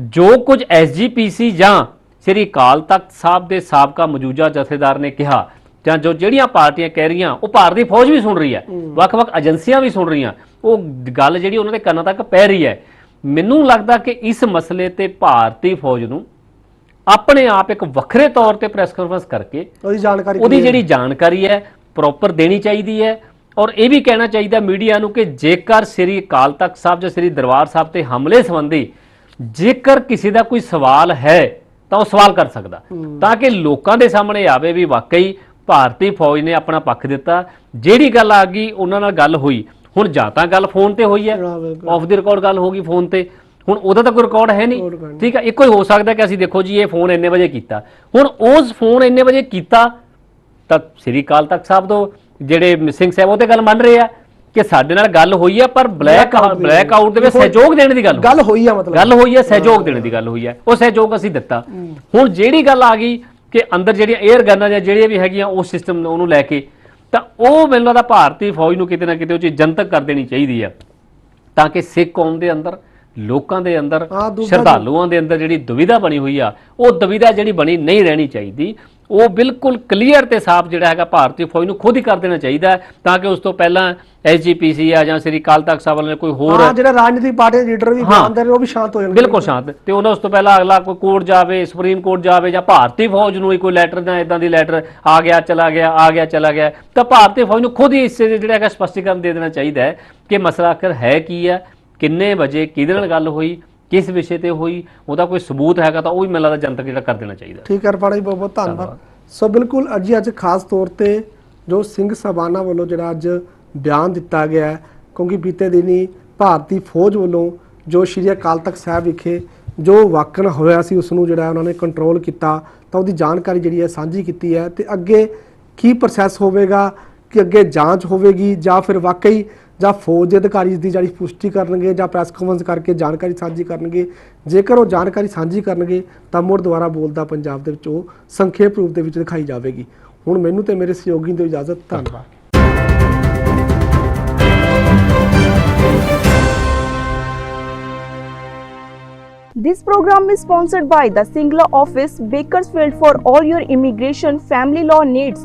ਜੋ ਕੁਝ ਐਸਜੀਪੀਸੀ ਜਾਂ ਸ੍ਰੀ ਅਕਾਲ ਤਖਤ ਸਾਹਿਬ ਦੇ ਸਾਬਕਾ ਮੌਜੂਦਾ ਜਥੇਦਾਰ ਨੇ ਕਿਹਾ ਜਾਂ ਜੋ ਜਿਹੜੀਆਂ ਪਾਰਟੀਆਂ ਕਹਿ ਰਹੀਆਂ ਉਹ ਭਾਰਤੀ ਫੌਜ ਵੀ ਸੁਣ ਰਹੀ ਹੈ। ਵੱਖ-ਵੱਖ ਏਜੰਸੀਆਂ ਵੀ ਸੁਣ ਰਹੀਆਂ। ਉਹ ਗੱਲ ਜਿਹੜੀ ਉਹਨਾਂ ਦੇ ਕੰਨਾਂ ਤੱਕ ਪੈ ਰਹੀ ਹੈ। ਮੈਨੂੰ ਲੱਗਦਾ ਕਿ ਇਸ ਮਸਲੇ ਤੇ ਭਾਰਤੀ ਫੌਜ ਨੂੰ ਆਪਣੇ ਆਪ ਇੱਕ ਵੱਖਰੇ ਤੌਰ ਤੇ ਪ੍ਰੈਸ ਕਾਨਫਰੰਸ ਕਰਕੇ ਉਹਦੀ ਜਾਣਕਾਰੀ ਉਹਦੀ ਜਿਹੜੀ ਜਾਣਕਾਰੀ ਹੈ ਪ੍ਰੋਪਰ ਦੇਣੀ ਚਾਹੀਦੀ ਹੈ। ਔਰ ਇਹ ਵੀ ਕਹਿਣਾ ਚਾਹੀਦਾ ਮੀਡੀਆ ਨੂੰ ਕਿ ਜੇਕਰ ਸ੍ਰੀ ਅਕਾਲ ਤਖਤ ਸਾਹਿਬ ਜਾਂ ਸ੍ਰੀ ਦਰਬਾਰ ਸਾਹਿਬ ਤੇ ਹਮਲੇ ਸੰਬੰਧੀ ਜੇਕਰ ਕਿਸੇ ਦਾ ਕੋਈ ਸਵਾਲ ਹੈ ਤਾਂ ਉਹ ਸਵਾਲ ਕਰ ਸਕਦਾ। ਤਾਂ ਕਿ ਲੋਕਾਂ ਦੇ ਸਾਹਮਣੇ ਆਵੇ ਵੀ ਵਾਕਈ ਭਾਰਤੀ ਫੌਜ ਨੇ ਆਪਣਾ ਪੱਖ ਦਿੱਤਾ। ਜਿਹੜੀ ਗੱਲ ਆ ਗਈ ਉਹਨਾਂ ਨਾਲ ਗੱਲ ਹੋਈ। ਹੁਣ ਜਾਂ ਤਾਂ ਗੱਲ ਫੋਨ ਤੇ ਹੋਈ ਹੈ। ਆਫ ਦੀ ਰਿਕਾਰਡ ਗੱਲ ਹੋ ਗਈ ਫੋਨ ਤੇ। ਹੁਣ ਉਹਦਾ ਤਾਂ ਕੋਈ ਰਿਕਾਰਡ ਹੈ ਨਹੀਂ। ਠੀਕ ਹੈ ਇੱਕੋ ਹੀ ਹੋ ਸਕਦਾ ਕਿ ਅਸੀਂ ਦੇਖੋ ਜੀ ਇਹ ਫੋਨ ਇੰਨੇ ਵਜੇ ਕੀਤਾ। ਹੁਣ ਉਸ ਫੋਨ ਇੰਨੇ ਵਜੇ ਕੀਤਾ ਤਾਂ ਸ੍ਰੀ ਅਕਾਲ ਤਖਤ ਸਾਹਿਬ ਤੋਂ ਜਿਹੜੇ ਸਿੰਘ ਸਾਹਿਬ ਉਹ ਤੇ ਗੱਲ ਮੰਨ ਰਹੇ ਆ ਕਿ ਸਾਡੇ ਨਾਲ ਗੱਲ ਹੋਈ ਹੈ ਪਰ ਬਲੈਕ ਦੇ- ਬਲੈਕ ਆਊਟ ਦੇ ਵਿੱਚ ਸਹਿਯੋਗ ਦੇਣ ਦੀ ਗੱਲ। ਗੱਲ ਹੋਈ ਆ ਮਤਲਬ। ਗੱਲ ਹੋਈ ਹੈ ਸਹਿਯੋਗ ਦੇਣ ਦੀ ਗੱਲ ਹੋਈ ਹੈ ਉਹ ਸਹਿਯੋਗ ਅਸੀਂ ਦਿੱਤਾ। ਹੁਣ ਜਿਹੜੀ ਗੱਲ ਆ ਗਈ ਕਿ ਅੰਦਰ ਜਿਹੜੀਆਂ 에ਅਰ ਗਨਾਂ ਜਾਂ ਜਿਹੜੀਆਂ ਵੀ ਹੈਗੀਆਂ ਉਹ ਸਿਸਟਮ ਉਹਨੂੰ ਲੈ ਕੇ ਤਾਂ ਉਹ ਮੈਨੂੰ ਲੱਗਦਾ ਭਾਰਤੀ ਫੌਜ ਨੂੰ ਕਿਤੇ ਨਾ ਕਿਤੇ ਉਹ ਚੀਜ਼ ਜਨਤਕ ਕਰ ਦੇਣੀ ਚਾਹੀਦੀ ਹੈ ਤਾਂ ਕਿ ਸਿੱਖ ਕੌਮ ਦੇ ਅੰਦਰ ਲੋਕਾਂ ਦੇ ਅੰਦਰ ਸ਼ਰਧਾਲੂਆਂ ਦੇ ਅੰਦਰ ਜਿਹੜੀ ਦੁਵਿਧਾ ਬਣੀ ਹੋਈ ਆ ਉਹ ਦੁਵਿਧਾ ਜਿਹੜੀ ਬਣੀ ਨਹੀਂ ਰਹਿਣੀ ਚਾਹੀਦੀ। ਉਹ ਬਿਲਕੁਲ ਕਲੀਅਰ ਤੇ ਸਾਫ਼ ਜਿਹੜਾ ਹੈਗਾ ਭਾਰਤੀ ਫੌਜ ਨੂੰ ਖੁਦ ਹੀ ਕਰ ਦੇਣਾ ਚਾਹੀਦਾ ਤਾਂ ਕਿ ਉਸ ਤੋਂ ਪਹਿਲਾਂ ਐਸਜੀਪੀਸੀ ਆ ਜਾਂ ਸ੍ਰੀ ਅਕਾਲ ਤਖਤ ਸਾਹਿਬ ਵਾਲੇ ਕੋਈ ਹੋਰ ਹਾਂ ਜਿਹੜੇ ਰਾਜਨੀਤਿਕ ਪਾਰਟੀ ਦੇ ਲੀਡਰ ਵੀ ਰਹੇ ਉਹ ਵੀ ਸ਼ਾਂਤ ਹੋ ਜਾਣਗੇ। ਬਿਲਕੁਲ ਸ਼ਾਂਤ। ਤੇ ਉਹਨਾਂ ਉਸ ਤੋਂ ਪਹਿਲਾਂ ਅਗਲਾ ਕੋਈ ਕੋਰਟ ਜਾਵੇ ਸੁਪਰੀਮ ਕੋਰਟ ਜਾਵੇ ਜਾਂ ਭਾਰਤੀ ਫੌਜ ਨੂੰ ਹੀ ਕੋਈ ਲੈਟਰ ਜਾਂ ਇਦਾਂ ਦੀ ਲੈਟਰ ਆ ਗਿਆ ਚਲਾ ਗਿਆ ਆ ਗਿਆ ਚਲਾ ਗਿਆ ਤਾਂ ਭਾਰਤੀ ਫੌਜ ਨੂੰ ਖੁਦ ਹੀ ਇਸ ਜਿਹੜਾ ਹੈਗਾ ਸਪਸ਼ਟੀਕਰਨ ਦੇ ਦੇਣਾ ਚਾਹੀਦਾ ਹੈ ਕਿ ਮਸਲਾ ਆਖਰ ਹੈ ਕੀ ਹੈ ਕਿੰਨੇ ਵਜੇ ਕਿਹਦੇ ਨਾਲ ਗੱਲ ਹੋਈ ਕਿਸ ਵਿਸ਼ੇ ਤੇ ਹੋਈ ਉਹਦਾ ਕੋਈ ਸਬੂਤ ਹੈਗਾ ਤਾਂ ਉਹ ਵੀ ਮੈਨੂੰ ਲੱਗਦਾ ਜਨਤਕ ਜਿਹੜਾ ਕਰ ਦੇਣਾ ਚਾਹੀਦਾ। ਠੀਕ ਹੈ ਰਪਾੜਾ ਜੀ ਬਹੁਤ ਬਹੁਤ ਧੰਨਵਾਦ। ਸੋ ਬਿਲਕੁਲ ਅੱਜ ਅੱਜ ਖਾਸ ਤੌਰ ਤੇ ਜੋ ਸਿੰਘ ਸਬਾਨਾ ਵੱਲੋਂ ਜਿਹੜਾ ਅੱਜ ਬਿਆਨ ਦਿੱਤਾ ਗਿਆ ਹੈ ਕਿਉਂਕਿ ਬੀਤੇ ਦਿਨੀ ਭਾਰਤੀ ਫੌਜ ਵੱਲੋਂ ਜੋ ਸ਼੍ਰੀ ਅਕਾਲ ਤਖਤ ਸਾਹਿਬ ਵਿਖੇ ਜੋ ਵਾਕਨ ਹੋਇਆ ਸੀ ਉਸ ਨੂੰ ਜਿਹੜਾ ਉਹਨਾਂ ਨੇ ਕੰਟਰੋਲ ਕੀਤਾ ਤਾਂ ਉਹਦੀ ਜਾਣਕਾਰੀ ਜਿਹੜੀ ਹੈ ਸਾਂਝੀ ਕੀਤੀ ਹੈ ਤੇ ਅੱਗੇ ਕੀ ਪ੍ਰੋਸੈਸ ਹੋਵੇਗਾ ਕਿ ਅੱਗੇ ਜਾਂਚ ਹੋਵੇਗੀ ਜਾਂ ਫਿਰ ਵਾਕਈ ਜਾਂ ਫੌਜ ਦੇ ਅਧਿਕਾਰੀ ਦੀ ਜਿਹੜੀ ਪੁਸ਼ਟੀ ਕਰਨਗੇ ਜਾਂ ਪ੍ਰੈਸ ਕਾਨਫਰੰਸ ਕਰਕੇ ਜਾਣਕਾਰੀ ਸਾਂਝੀ ਕਰਨਗੇ। ਜੇਕਰ ਉਹ ਜਾਣਕਾਰੀ ਸਾਂਝੀ ਕਰਨਗੇ ਤਾਂ ਮੁੜ ਦੁਬਾਰਾ ਬੋਲਦਾ ਪੰਜਾਬ ਦੇ ਵਿੱਚ ਉਹ ਸੰਖੇਪ ਰੂਪ ਦੇ ਵਿੱਚ ਦਿਖਾਈ ਜਾਵੇਗੀ। ਹੁਣ ਮੈਨੂੰ ਤੇ ਮੇਰੇ ਸਹਿਯੋਗੀ ਦੀ ਇਜਾਜ਼ਤ ਧੰਨਵਾਦ। This program is sponsored by the Singla office, Bakersfield for all your immigration family law needs.